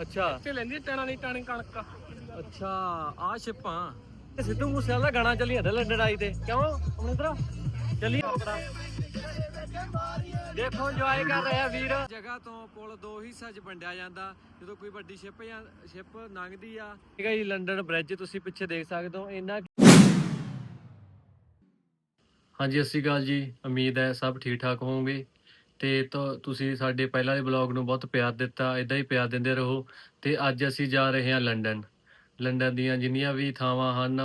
ਅੱਛਾ। ਤੇ ਲੈਂਦੀ ਟਾਣਾ ਨਹੀਂ ਟਾਣੀ ਕਣਕ। ਅੱਛਾ ਆ ਸ਼ਿਪਾਂ ਇਹ ਸਿੱਧੂ ਮੂਸੇਵਾਲਾ ਦਾ ਗਾਣਾ ਚੱਲੀ ਜਾਂਦਾ ਲੰਡੜਾਈ ਤੇ। ਕਿਉਂ? ਅਮਰਿੰਦਰ ਚੱਲੀ ਆਪਣਾ ਦੇਖੋ ਇੰਜੋਏ ਕਰ ਰਿਹਾ ਵੀਰ। ਜਗ੍ਹਾ ਤੋਂ ਪੁਲ ਦੋ ਹਿੱਸਾ 'ਚ ਵੰਡਿਆ ਜਾਂਦਾ। ਜਦੋਂ ਕੋਈ ਵੱਡੀ ਸ਼ਿਪ ਜਾਂ ਸ਼ਿਪ ਲੰਘਦੀ ਆ। ਠੀਕ ਹੈ ਜੀ ਲੰਡਨ ਬ੍ਰਿਜ ਤੁਸੀਂ ਪਿੱਛੇ ਦੇਖ ਸਕਦੇ ਹੋ। ਇੰਨਾ ਹਾਂਜੀ ਸ਼੍ਰੀ ਅਕਾਲ ਜੀ। ਉਮੀਦ ਹੈ ਸਭ ਠੀਕ ਠਾਕ ਹੋਵੋਗੇ। ਤੇ ਤਾਂ ਤੁਸੀਂ ਸਾਡੇ ਪਹਿਲਾਂ ਦੇ ਬਲੌਗ ਨੂੰ ਬਹੁਤ ਪਿਆਰ ਦਿੱਤਾ ਇਦਾਂ ਹੀ ਪਿਆਰ ਦਿੰਦੇ ਰਹੋ ਤੇ ਅੱਜ ਅਸੀਂ ਜਾ ਰਹੇ ਹਾਂ ਲੰਡਨ। ਲੰਡਨ ਦੀਆਂ ਜਿੰਨੀਆਂ ਵੀ ਥਾਵਾਂ ਹਨ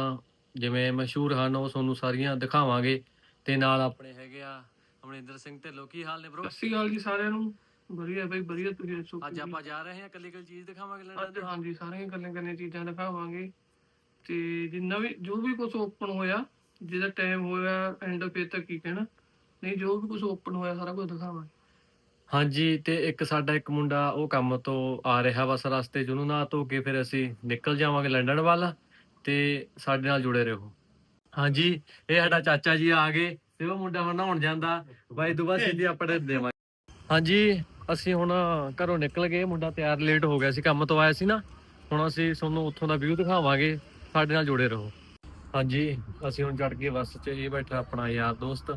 ਜਿਵੇਂ ਮਸ਼ਹੂਰ ਹਨ ਉਹ ਤੁਹਾਨੂੰ ਸਾਰੀਆਂ ਦਿਖਾਵਾਂਗੇ ਤੇ ਨਾਲ ਆਪਣੇ ਹੈਗੇ ਆ ਅਮਰਿੰਦਰ ਸਿੰਘ ਢਿੱਲੋਂ। ਕੀ ਹਾਲ ਨੇ ਬ్రో ਸਤਿ ਸ਼੍ਰੀ ਅਕਾਲ ਜੀ ਸਾਰਿਆਂ ਨੂੰ। ਵਧੀਆ ਬਾਈ ਵਧੀਆ ਤੁਸੀਂ ਦੱਸੋ ਅੱਜ ਆਪਾਂ ਜਾ ਰਹੇ ਹਾਂ ਕੱਲੀ ਕੱਲੀ ਚੀਜ਼ ਦਿਖਾਵਾਂਗੇ ਲੰਡਨ ਅੱਜ ਦੀ ਹਾਂਜੀ ਸਾਰੀਆਂ ਗੱਲਾਂ ਕਰਨੀਆਂ ਚੀਜ਼ਾਂ ਦਿਖਾਵਾਂਗੇ। ਤੇ ਜਿੰਨਾ ਵੀ ਜੋ ਵੀ ਕੁਝ ਓਪਨ ਹੋਇਆ ਜਿਹਦਾ ਟਾਈਮ ਹੋਇਆ ਐਂਡ ਫੇਰ ਤੱਕ ਕੀ ਕਹਿਣਾ। ਨਹੀਂ, ਜੋ ਵੀ ਕੁਝ ਓਪਨ ਹੋਇਆ, ਸਾਰਾ ਕੁਝ ਦਿਖਾਵਾਂਗੇ। ਹਾਂਜੀ, ਤੇ ਇੱਕ ਸਾਡਾ ਇੱਕ ਮੁੰਡਾ, ਉਹ ਕੰਮ ਤੋਂ ਆ ਰਿਹਾ ਬਸ ਰਸਤੇ 'ਚ ਨਾ ਧੋ ਕੇ ਫਿਰ ਅਸੀਂ ਨਿਕਲ ਜਾਵਾਂਗੇ ਲੰਡਨ ਵੱਲ, ਤੇ ਸਾਡੇ ਨਾਲ ਜੁੜੇ ਰਹੋ। ਹਾਂਜੀ, ਇਹ ਸਾਡਾ ਚਾਚਾ ਜੀ ਆ ਗਏ, ਤੇ ਉਹ ਮੁੰਡਾ ਹੁਣ ਨਹਾਉਣ ਜਾਂਦਾ। ਬਾਈ ਦੁਬਾਰਾ ਸਿੱਧੀ ਆਪਣੇ ਦੇਵਾਂਗੇ। ਹਾਂਜੀ, ਅਸੀਂ ਹੁਣ ਘਰੋਂ ਨਿਕਲ ਗਏ, ਮੁੰਡਾ ਤਿਆਰ ਲੇਟ ਹੋ ਗਿਆ ਸੀ, ਕੰਮ ਤੋਂ ਆਇਆ ਸੀ ਨਾ। ਹੁਣ ਅਸੀਂ ਤੁਹਾਨੂੰ ਉੱਥੋਂ ਦਾ ਵਿਊ ਦਿਖਾਵਾਂਗੇ, ਸਾਡੇ ਨਾਲ ਜੁੜੇ ਰਹੋ। ਹਾਂਜੀ, ਅਸੀਂ ਹੁਣ ਚੜ ਗਏ ਬੱਸ 'ਚ ਇਹ ਬੈਠਾ, ਆਪਣਾ ਯਾਰ ਦੋਸਤ।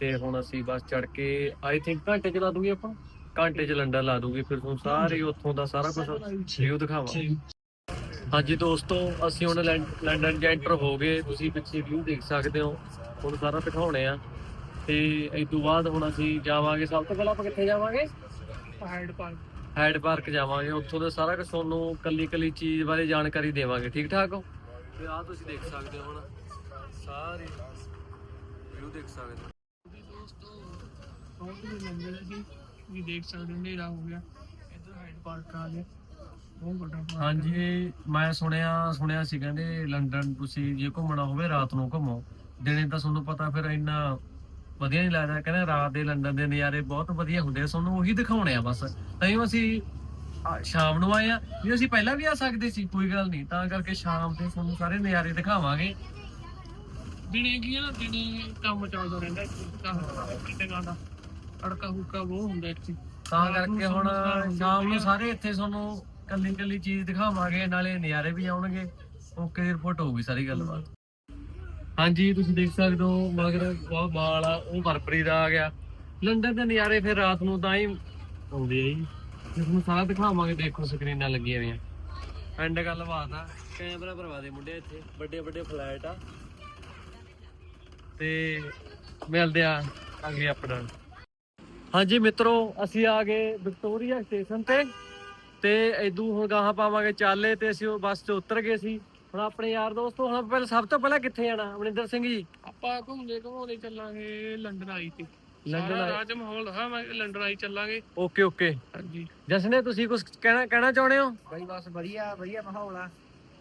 ਤੇ ਹੁਣ ਅਸੀਂ ਬੱਸ ਚੜ ਕੇ ਆਈ ਥਿੰਕ ਘੰਟੇ ਚ ਲਾ ਦੂਗੇ ਆਪਾਂ? ਘੰਟੇ ਚ ਲੰਡਨ ਲਾ ਦੂਗੇ ਫਿਰ ਤੁਹਾਨੂੰ ਸਾਰੇ ਉੱਥੋਂ ਦਾ ਸਾਰਾ ਕੁਝ ਵਿਊ ਦਿਖਾਵਾਂ ਹਾਂਜੀ ਦੋਸਤੋ ਅਸੀਂ ਹੁਣ ਲੰਡਨ ਚ ਐਂਟਰ ਹੋ ਗਏ। ਤੁਸੀਂ ਪਿੱਛੇ ਵਿਊ ਦੇਖ ਸਕਦੇ ਹੋ। ਹੁਣ ਸਾਰਾ ਦਿਖਾਉਣੇ ਆ। ਤੇ ਇਸ ਤੋਂ ਬਾਅਦ ਹੁਣ ਅਸੀਂ ਜਾਵਾਂਗੇ। ਸਭ ਤੋਂ ਪਹਿਲਾਂ ਆਪਾਂ ਕਿੱਥੇ ਜਾਵਾਂਗੇ? ਹਾਈਡ ਪਾਰਕ ਹੈਡ ਪਾਰਕ ਜਾਵਾਂਗੇ। ਉੱਥੋਂ ਦਾ ਸਾਰਾ ਕੁਝ ਤੁਹਾਨੂੰ ਕੱਲੀ ਕੱਲੀ ਚੀਜ਼ ਬਾਰੇ ਜਾਣਕਾਰੀ ਦੇਵਾਂਗੇ। ਠੀਕ ਠਾਕ ਹੋ? ਤੇ ਆਹ ਤੁਸੀਂ ਦੇਖ ਸਕਦੇ ਹੋ ਹੁਣ। ਸਾਰੇ ਵਿਊ ਦੇਖ ਸਕਦੇ ਹੋ। ਦੋਸਤੋ ਬਹੁਤ ਹੀ ਲੰਗਰ ਜੀ ਵੀ ਦੇਖ ਸਕਦੇ ਹੋ ਹਨੇਰਾ ਹੋ ਗਿਆ। ਇੱਧਰ ਹਾਈਡ ਪਾਰਕ ਆ ਗਿਆ ਬਹੁਤ ਵੱਡਾ park ਹੈ। ਹਾਂਜੀ ਮੈਂ ਸੁਣਿਆ ਸੁਣਿਆ ਸੀ ਕਹਿੰਦੇ ਲੰਡਨ ਤੁਸੀਂ ਜੇ ਘੁੰਮਣਾ ਹੋਵੇ ਰਾਤ ਨੂੰ ਘੁੰਮੋ। ਦਿਨੇ ਤਾਂ ਤੁਹਾਨੂੰ ਪਤਾ ਫਿਰ ਇੰਨਾ ਵਧੀਆ ਨਹੀਂ ਲੱਗਦਾ ਕਹਿੰਦੇ ਰਾਤ ਦੇ ਲੰਡਨ ਦੇ ਨਜ਼ਾਰੇ ਬਹੁਤ ਵਧੀਆ ਹੁੰਦੇ ਆ ਤੁਹਾਨੂੰ ਉਹੀ ਦਿਖਾਉਣੇ ਆ ਬਸ। ਤਾਂ ਹੀ ਅਸੀਂ ਆ, ਸ਼ਾਮ ਨੂੰ ਆਏ ਆ। ਵੀ ਅਸੀਂ ਪਹਿਲਾਂ ਵੀ ਆ ਸਕਦੇ ਸੀ ਕੋਈ ਗੱਲ ਨਹੀਂ ਤਾਂ ਕਰਕੇ ਸ਼ਾਮ ਦੇ ਤੁਹਾਨੂੰ ਸਾਰੇ ਨਜ਼ਾਰੇ ਦਿਖਾਵਾਂਗੇ। ਦਿਨੇ ਕੀ ਨਾ ਦਿਨੇ ਕੰਮ ਚੱਲਦਾ ਰਹਿੰਦਾ ਇੱਥੇ। ਕੰਮ ਕਿੰਨਾ ਦਾ ਅੜਕਾ ਹੁੱਕਾ ਉਹ ਹੁੰਦਾ ਇੱਥੇ। ਤਾਂ ਕਰਕੇ ਹੁਣ ਸ਼ਾਮ ਨੂੰ। ਸਾਰੇ ਇੱਥੇ ਤੁਹਾਨੂੰ ਕੱਲੀ ਕੱਲੀ ਚੀਜ਼ ਦਿਖਾਵਾਂਗੇ ਨਾਲੇ ਨਜ਼ਾਰੇ ਵੀ ਆਉਣਗੇ। ਓਕੇ ਦੀ ਰਿਪੋਰਟ ਹੋਊਗੀ ਸਾਰੀ ਗੱਲਬਾਤ। ਹਾਂਜੀ ਤੁਸੀਂ ਦੇਖ ਸਕਦੇ ਹੋ ਮਗਰ ਬਹੁਤ ਬਾਲ ਆ ਉਹ ਬਰਬਰੀ ਦਾ ਆ ਗਿਆ। ਲੰਡਨ ਦੇ ਨਜ਼ਾਰੇ ਫਿਰ ਰਾਤ ਨੂੰ ਤਾਂ ਹੀ ਆਉਂਦੇ ਆ ਜੀ। ਤੁਹਾਨੂੰ ਸਾਰਾ ਦਿਖਾਵਾਂਗੇ ਦੇਖੋ ਸਕਰੀਨਾਂ ਲੱਗੀਆਂ ਹੋਈਆਂ। ਐਂਡ ਗੱਲਬਾਤ ਆ ਕੈਮਰਾ ਭਰਵਾ ਦੇ ਮੁੰਡੇ ਇੱਥੇ ਵੱਡੇ ਵੱਡੇ ਫਲੈਟ ਆ। ਤੇ ਮਿਲਦੇ ਆ ਅੱਗੇ ਆਪਣਾ ਹਾਂਜੀ ਮਿੱਤਰੋ ਅਸੀਂ ਆ ਗਏ ਵਿਕਟੋਰੀਆ ਸਟੇਸ਼ਨ ਤੇ ਤੇ ਇਦੋਂ ਹੁਣ ਗਾਹਾਂ ਪਾਵਾਂਗੇ ਚਾਲੇ ਤੇ ਅਸੀਂ ਉਹ ਬੱਸ 'ਚ ਉਤਰ ਗਏ ਸੀ। ਹੁਣ ਆਪਣੇ ਯਾਰ ਦੋਸਤੋ ਹੁਣ ਪਹਿਲਾਂ ਸਭ ਤੋਂ ਪਹਿਲਾਂ ਕਿੱਥੇ ਜਾਣਾ? ਅਮਰਿੰਦਰ ਸਿੰਘ ਜੀ। ਆਪਾਂ ਘੁੰਮਦੇ ਘੁੰਮਾਉਂਦੇ ਚੱਲਾਂਗੇ ਲੰਡਨ ਆਈ ਤੇ। ਲੰਡਨ ਲੰਡਨ ਆਈ। ਰਾਜ ਮਾਹੌਲ ਹਾਂ ਮੈਂ ਲੰਡਨ ਆਈ ਚੱਲਾਂਗੇ। Okay okay. ਹਾਂਜੀ। ਜਸਨੇ ਤੁਸੀਂ ਕੁਝ ਕਹਿਣਾ ਕਹਿਣਾ ਚਾਹੁੰਦੇ ਹੋ? ਬਈ ਬਸ ਵਧੀਆ ਵਧੀਆ ਮਾਹੌਲ ਆ।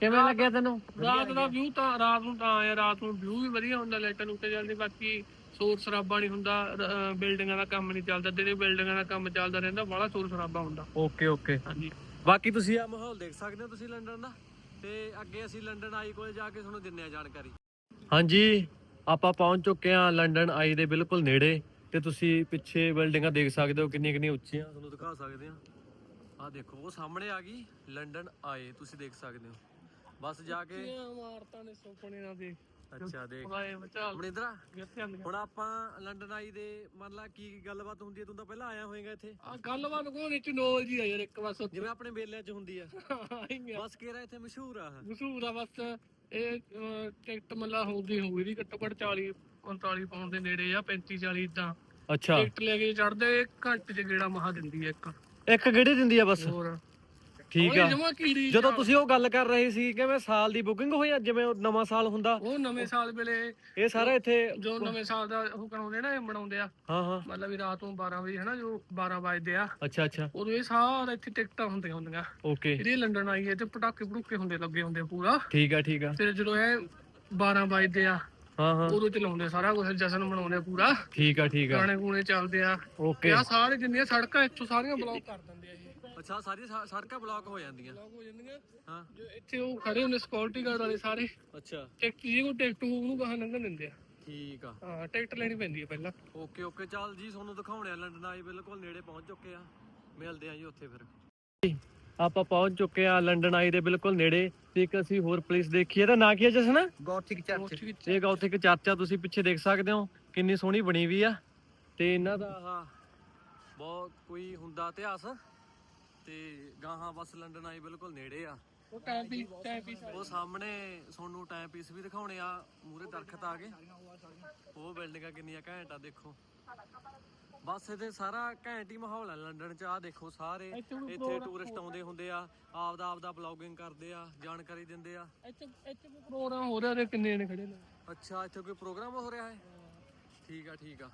ਕਿਵੇਂ ਲੱਗਿਆ ਤੈਨੂੰ? ਰਾਤ ਦਾ ਵਿਊ ਤਾਂ ਰਾਤ ਨੂੰ ਤਾਂ ਆਇਆ ਰਾਤ ਨੂੰ ਵਿਊ ਵੀ ਵਧੀਆ ਹੁੰਦਾ ਲਾਈਟਾਂ ਉੱਤੇ ਜਾਂਦੀ ਬਾਕੀ ਸ਼ੋਰ ਸ਼ਰਾਬਾ ਨਹੀਂ ਹੁੰਦਾ ਬਿਲਡਿੰਗਾਂ ਦਾ ਕੰਮ ਨਹੀਂ ਚੱਲਦਾ ਦਿਨੇ ਬਿਲਡਿੰਗਾਂ ਦਾ ਕੰਮ ਚੱਲਦਾ ਰਹਿੰਦਾ ਬੜਾ ਸ਼ੋਰ ਸ਼ਰਾਬਾ ਹੁੰਦਾ। Okay okay. ਹਾਂਜੀ। ਬਾਕੀ ਤੁਸੀਂ ਆ ਮਾਹੌਲ ਦੇਖ ਸਕਦੇ ਹੋ ਤੁਸੀਂ ਲੰਡਨ ਦਾ ਤੇ ਅੱਗੇ ਅਸੀਂ ਲੰਡਨ ਆਈ ਕੋਲੇ ਜਾ ਕੇ ਤੁਹਾਨੂੰ ਦਿੰਨੇ ਆ ਜਾਣਕਾਰੀ। ਹਾਂਜੀ ਆਪਾਂ ਪਹੁੰਚ ਚੁੱਕੇ ਹਾਂ ਲੰਡਨ ਆਈ ਦੇ ਬਿਲਕੁਲ ਨੇੜੇ ਤੇ ਤੁਸੀਂ ਪਿੱਛੇ ਬਿਲਡਿੰਗਾਂ ਦੇਖ ਸਕਦੇ ਹੋ ਕਿੰਨੀਆਂ ਕਿੰਨੀਆਂ ਉੱਚੀਆਂ ਤੁਹਾਨੂੰ ਦਿਖਾ ਸਕਦੇ ਹਾਂ। ਆਹ ਦੇਖੋ ਉਹ ਸਾਹਮਣੇ ਆ ਗਈ ਲੰਡਨ ਆਏ ਤੁਸੀਂ ਦੇਖ ਸਕਦੇ ਹੋ। ਬਸ ਜਾ ਕੇ। ਇਮਾਰਤਾਂ ਨੇ ਸੁਪਨੇ ਅੱਛਾ ਦੇਖ। ਖੁਦਾਏ ਬਚਾ ਮਨਿੰਦਰਾ ਹੁਣ ਆਪਾਂ ਲੰਡਨ ਆਈ ਦੇ ਮੰਨ ਲਾ ਕੀ ਗੱਲਬਾਤ ਹੁੰਦੀ ਹੈ ਤੂੰ ਤਾਂ ਪਹਿਲਾਂ ਆਇਆ ਹੋਏਗਾ ਇੱਥੇ। ਆ ਗੱਲਬਾਤ ਕੋਲ ਵਿੱਚ ਨੋਲ ਜੀ ਆ ਯਾਰ ਇੱਕ ਬਸ ਜਿਵੇਂ ਆਪਣੇ ਮੇਲਿਆਂ 'ਚ ਹੁੰਦੀ ਆ। ਬਸ ਕਿਹੜਾ ਇੱਥੇ ਮਸ਼ਹੂਰ ਆ? ਮਸ਼ਹੂਰ ਆ ਬਸ ਇਹ ਟਿਕਟ ਮੱਲਾ ਹੁੰਦੀ ਹੋਊਗੀ ਦੀ ਘੱਟੋ ਘੱਟ 40 45 ਪਾਉਂਡ ਦੇ ਨੇੜੇ ਆ 35 40 ਇਦਾਂ। ਅੱਛਾ। ਟਿਕਟ ਲੈ ਕੇ ਚੜਦੇ ਘੰਟੇ ਚ ਗੇੜਾ ਮਹਾ ਦਿੰਦੀ ਆ ਇੱਕ। ਇੱਕ ਗੇੜੀ ਦਿੰਦੀ ਆ ਬਸ? ਹੋਰ। ਠੀਕ ਆ। ਜਮਾ ਕੀੜੀ ਜਦੋਂ ਤੁਸੀਂ ਉਹ ਗੱਲ ਕਰ ਰਹੇ ਸੀ ਕਿ ਮੈਂ ਸਾਲ ਦੀ ਬੁਕਿੰਗ ਹੋਈ ਆ ਜਿਵੇਂ ਉਹ ਨਵਾਂ ਸਾਲ ਹੁੰਦਾ। ਉਹ ਨਵੇਂ ਸਾਲ ਵੇਲੇ ਇਹ ਸਾਰਾ ਇੱਥੇ ਜੋ ਨਵੇਂ ਸਾਲ ਦਾ ਉਹ ਕਰਾਉਂਦੇ ਨਾ ਇਹ ਮਨਾਉਂਦੇ ਆ। ਹਾਂ ਹਾਂ। ਮਤਲਬ ਵੀ ਰਾਤ ਨੂੰ 12 ਵਜੇ ਹਨਾ ਜੋ 12 ਵਜਦੇ ਆ। ਅੱਛਾ ਅੱਛਾ। ਉਦੋਂ ਇਹ ਸਾਰਾ ਇੱਥੇ ਟਿਕਟਾਂ ਹੁੰਦੀਆਂ ਹੁੰਦੀਆਂ। ਓਕੇ। ਜਿਹੜੀ ਲੰਡਨ ਆਈ ਹੈ ਤੇ ਪਟਾਕੇ ਪਟੂਕੇ ਹੁੰਦੇ ਲੱਗੇ ਹੁੰਦੇ ਪੂਰਾ। ਠੀਕ ਆ ਠੀਕ ਆ। ਫਿਰ ਜਦੋਂ ਇਹ 12 ਵਜਦੇ ਆ ਹਾਂ ਹਾਂ। ਉਦੋਂ ਚਲਾਉਂਦੇ ਸਾਰਾ ਕੁਝ ਜਸ਼ਨ ਮਨਾਉਂਦੇ ਪੂਰਾ। ਠੀਕ ਆ ਠੀਕ ਆ। ਗਾਣੇ ਗੂਣੇ ਚੱਲਦੇ ਆ। ਓਕੇ। ਆ ਸਾਰੇ ਜਿੰਨੀਆਂ ਸੜਕਾਂ ਇੱਥੋਂ ਸਾਰੀਆਂ ਬਲੌਕ ਕਰ ਦਿੰਦੇ ਆ ਜੀ। ਅੱਛਾ ਸਾਰੀ ਸੜਕਾਂ ਬਲੌਕ ਹੋ ਜਾਂਦੀਆਂ। ਬਲੌਕ ਹੋ ਜਾਂਦੀਆਂ। ਹਾਂ। ਜੋ ਇੱਥੇ ਉਹ ਖੜੇ ਹੁੰਦੇ ਸਕਿਉਰਟੀ ਗਾਰਡ ਵਾਲੇ ਸਾਰੇ ਅੱਛਾ। ਟਿਕਟ ਜੇ ਕੋ ਟਿਕਟ ਹੋਊ ਉਹਨੂੰ ਕਹਾਂ ਲੰਘਣ ਦਿੰਦੇ ਆ। ਠੀਕ ਆ। ਹਾਂ ਟਿਕਟ ਲੈਣੀ ਪੈਂਦੀ ਹੈ ਪਹਿਲਾਂ। Okay okay. ਚੱਲ ਜੀ ਤੁਹਾਨੂੰ ਦਿਖਾਉਣੇ ਆ ਲੰਡਨ ਆਈ ਬਿਲਕੁਲ ਨੇੜੇ ਪਹੁੰਚ ਚੁੱਕੇ ਆ। ਮਿਲਦੇ ਆ ਜੀ ਉੱਥੇ ਫਿਰ। ਆਪਾਂ ਪਹੁੰਚ ਚੁੱਕੇ ਆ ਲੰਡਨ ਆਈ ਦੇ ਬਿਲਕੁਲ ਨੇੜੇ। ਤੇ ਇੱਕ ਅਸੀਂ ਹੋਰ ਪਲੇਸ ਦੇਖੀ ਤਾਂ ਨਾਂ ਕੀ ਹੈ ਜਸਨ? ਗੌਥਿਕ ਚਰਚ। ਇਹ ਗੌਥਿਕ ਚਰਚ ਆ ਤੁਸੀਂ ਪਿੱਛੇ ਦੇਖ ਸਕਦੇ ਹੋ। ਕਿੰਨੀ ਸੋਹਣੀ ਬਣੀ ਵੀ ਆ। ਤੇ ਇਹਨਾਂ ਦਾ ਆਹ ਬਹੁਤ ਕੋਈ ਹੁੰਦਾ ਇਤਿਹਾਸ। ਤੇ ਗਾਹਾਂ ਬਸ ਲੰਡਨ ਆਈ ਬਿਲਕੁਲ ਨੇੜੇ ਆ। ਉਹ ਟਾਈਮ ਪੀ ਟਾਈਮ ਪੀ ਉਹ ਸਾਹਮਣੇ ਤੁਹਾਨੂੰ ਟਾਈਮ ਪੀਸ ਵੀ ਦਿਖਾਉਣੇ ਆ ਮੂਰੇ ਦਰਖਤ ਆ ਗਏ। ਉਹ ਬਿਲਡਿੰਗਾਂ ਕਿੰਨੀਆਂ ਘੈਂਟ ਆ ਦੇਖੋ। ਬਸ ਇਹਦੇ ਸਾਰਾ ਘੈਂਟ ਹੀ ਮਾਹੌਲ ਆ ਲੰਡਨ ਚ ਆ ਦੇਖੋ ਸਾਰੇ। ਇੱਥੇ ਟੂਰਿਸਟ ਆਉਂਦੇ ਹੁੰਦੇ ਆ ਆਪਦਾ ਆਪਦਾ ਬਲੌਗਿੰਗ ਕਰਦੇ ਆ ਜਾਣਕਾਰੀ ਦਿੰਦੇ ਆ। ਇੱਥੇ ਇੱਥੇ ਕੋਈ ਪ੍ਰੋਗਰਾਮ ਹੋ ਰਿਹਾ ਤੇ ਕਿੰਨੇ ਨੇ ਖੜੇ ਨੇ। ਅੱਛਾ ਇੱਥੇ ਕੋਈ ਪ੍ਰੋਗਰਾਮ ਹੋ ਰਿਹਾ ਹੈ। ਠੀਕ ਆ ਠੀਕ ਆ।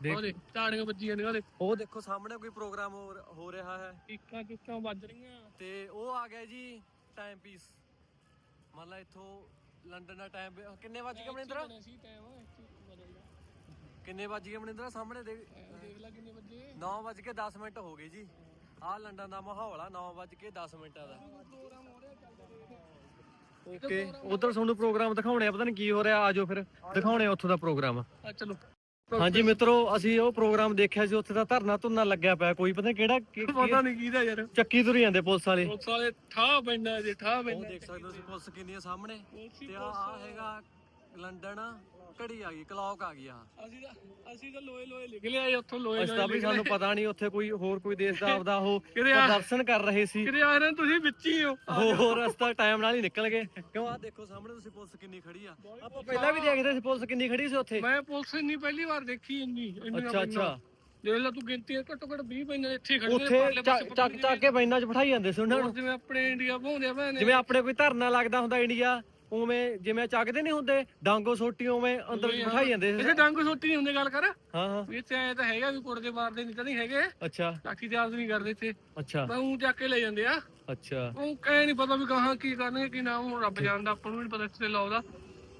ਉਹ ਦੇਖ ਤਾੜੀਆਂ ਵੱਜੀਆਂ ਨੇ ਉਹ ਦੇਖ। ਉਹ ਦੇਖੋ ਸਾਹਮਣੇ ਕੋਈ ਪ੍ਰੋਗਰਾਮ ਹੋ ਹੋ ਰਿਹਾ ਹੈ। ਇੱਕਾਂ ਚੁੱਕਾਂ ਵੱਜ ਰਹੀਆਂ। ਤੇ ਉਹ ਆ ਗਿਆ ਜੀ ਟਾਈਮ ਪੀਸ ਮੰਨ ਲਾ ਇੱਥੋਂ ਲੰਡਨ ਦਾ ਟਾਈਮ ਕਿੰਨੇ ਵੱਜ ਗਏ ਮਨਿੰਦਰ? ਸੀ ਟਾਈਮ ਕਿੰਨੇ ਵੱਜ ਗਏ ਮਨਿੰਦਰ ਸਾਹਮਣੇ ਦੇਖ। ਦੇਖ ਲੈ ਕਿੰਨੇ ਵੱਜੇ। 9 ਵੱਜ ਕੇ 10 ਮਿੰਟ ਹੋ ਗਏ ਜੀ। ਆਹ ਲੰਡਨ ਦਾ ਮਾਹੌਲ ਆ 9 ਵੱਜ ਕੇ 10 ਮਿੰਟਾਂ ਦਾ। ਪ੍ਰੋਗਰਾਮ ਹੋ ਰਿਹਾ ਚੱਲਦਾ ਓਕੇ ਉਧਰ ਤੁਹਾਨੂੰ ਪ੍ਰੋਗਰਾਮ ਦਿਖਾਉਣੇ ਆ ਪਤਾ ਨਹੀਂ ਕੀ ਹੋ ਰਿਹਾ ਆਜੋ ਫਿਰ। ਦਿਖਾਉਣੇ ਆ ਉੱਥੋਂ ਦਾ ਪ੍ਰੋਗਰਾਮ। ਆ ਚਲੋ। ਹਾਂਜੀ ਮਿੱਤਰੋ ਅਸੀਂ ਉਹ ਪ੍ਰੋਗਰਾਮ ਦੇਖਿਆ ਸੀ ਉੱਥੇ ਦਾ ਧਰਨਾ ਧੁਰਨਾ ਲੱਗਿਆ ਪਿਆ ਕੋਈ ਪਤਾ ਨੀ ਕਿਹੜਾ ਕੀ- ਪਤਾ ਨਹੀਂ ਕਿਹਦਾ ਯਾਰ। ਚੱਕੀ ਤੁਰੀ ਜਾਂਦੇ ਪੁਲਿਸ ਵਾਲੇ। ਪੁਲਿਸ ਵਾਲੇ ਠਾਹ ਪੈਂਦਾ ਜੇ ਠਾਹ ਉਹ ਪੈਂਦਾ ਦੇਖ ਸਕਦੇ ਹੋ ਤੁਸੀਂ ਪੁਲਿਸ ਕਿੰਨੀ ਆ ਸਾਹਮਣੇ। ਤੇ ਆ ਆ। ਹੈਗਾ ਲੰਡਨ। ਘੜੀ ਆ ਗਈ ਕਲੌਕ ਆ ਗਈ ਆ। ਅਸੀਂ ਤਾਂ ਅਸੀਂ ਤਾਂ ਲੋਏ ਲੋਏ ਲਿਖ ਲਿਆ ਉੱਥੋਂ ਲੋਏ ਅਸੀਂ ਤਾਂ ਵੀ ਸਾਨੂੰ ਪਤਾ ਨਹੀਂ ਉੱਥੇ ਕੋਈ ਹੋਰ ਕੋਈ ਦੇਸ਼ ਦਾ ਆਪਦਾ ਉਹ ਪ੍ਰਦਰਸ਼ਨ ਕਰ ਰਹੇ ਸੀ। ਕਿਤੇ ਆ ਰਹੇ ਨੇ ਤੁਸੀਂ ਵਿੱਚ ਹੀ ਹੋ। ਹੋਰ ਰਸਤਾ ਟਾਈਮ ਨਾਲ ਹੀ ਨਿਕਲ ਗਏ। ਕਿਉਂ? ਆ ਦੇਖੋ ਸਾਹਮਣੇ ਤੁਸੀਂ ਪੁਲਿਸ ਕਿੰਨੀ ਖੜੀ ਆ। ਆਪਾਂ ਪਹਿਲਾਂ ਵੀ ਦੇਖਦੇ ਸੀ ਪੁਲਿਸ ਕਿੰਨੀ ਖੜੀ ਸੀ ਉੱਥੇ। ਮੈਂ ਪੁਲਿਸ ਇੰਨੀ ਪਹਿਲੀ ਵਾਰ ਦੇਖੀ ਇੰਨੀ ਅੱਛਾ। ਅੱਛਾ। ਦੇਖ ਲੈ ਤੂੰ ਗਿਣਤੀ ਘੱਟੋ ਘੱਟ 20 ਪੈਨਾਂ ਇੱਥੇ ਖੜੇ ਉੱਥੇ ਚੱਕ ਚੱਕ ਕੇ ਬੈਨਾਂ। 'ਚ ਬਿਠਾਈ ਜਾਂਦੇ ਸੀ ਉਹਨਾਂ ਨੂੰ। ਜਿਵੇਂ ਆਪਣੇ ਇੰਡੀਆ ਭੋਂਦੇ ਆ ਭੈਣੇ। ਜਿਵੇਂ ਆਪਣੇ ਕੋਈ ਧਰਨਾ ਲੱਗਦਾ ਹੁੰਦਾ ਇੰਡੀਆ ਉਵੇਂ ਜਿਵੇਂ ਚੱਕਦੇ ਨਹੀਂ ਹੁੰਦੇ ਡਾਂਗੋ ਸੋਟੀ ਉਵੇਂ ਅੰਦਰ। ਬਿਠਾਈ ਜਾਂਦੇ ਸੀ। ਇੱਥੇ ਡੰਗ ਸੋਟੀ ਨਹੀਂ ਹੁੰਦੇ ਗੱਲ ਕਰ। ਹਾਂ ਹਾਂ। ਵੀ ਇੱਥੇ ਆਏ ਤਾਂ ਹੈਗਾ ਵੀ ਕੁੜਦੇ ਮਾਰਦੇ ਨਹੀਂ ਤਾਂ ਨਹੀਂ ਹੈਗੇ। ਅੱਛਾ। ਲਾਠੀ ਚਾਰਜ ਨਹੀਂ ਕਰਦੇ ਇੱਥੇ। ਅੱਛਾ। ਮੈਂ ਉਹ ਚੱਕ ਕੇ ਲੈ ਜਾਂਦੇ ਆ। ਅੱਛਾ। ਉਹ ਕਹਿ ਨਹੀਂ ਪਤਾ ਵੀ ਕਹਾਂ ਕੀ ਕਰਨਗੇ ਕੀ ਨਾ ਹੁਣ ਰੱਬ ਜਾਣਦਾ ਆਪਾਂ ਨੂੰ ਵੀ ਨੀ ਪਤਾ ਇੱਥੇ ਲਾਉ ਦਾ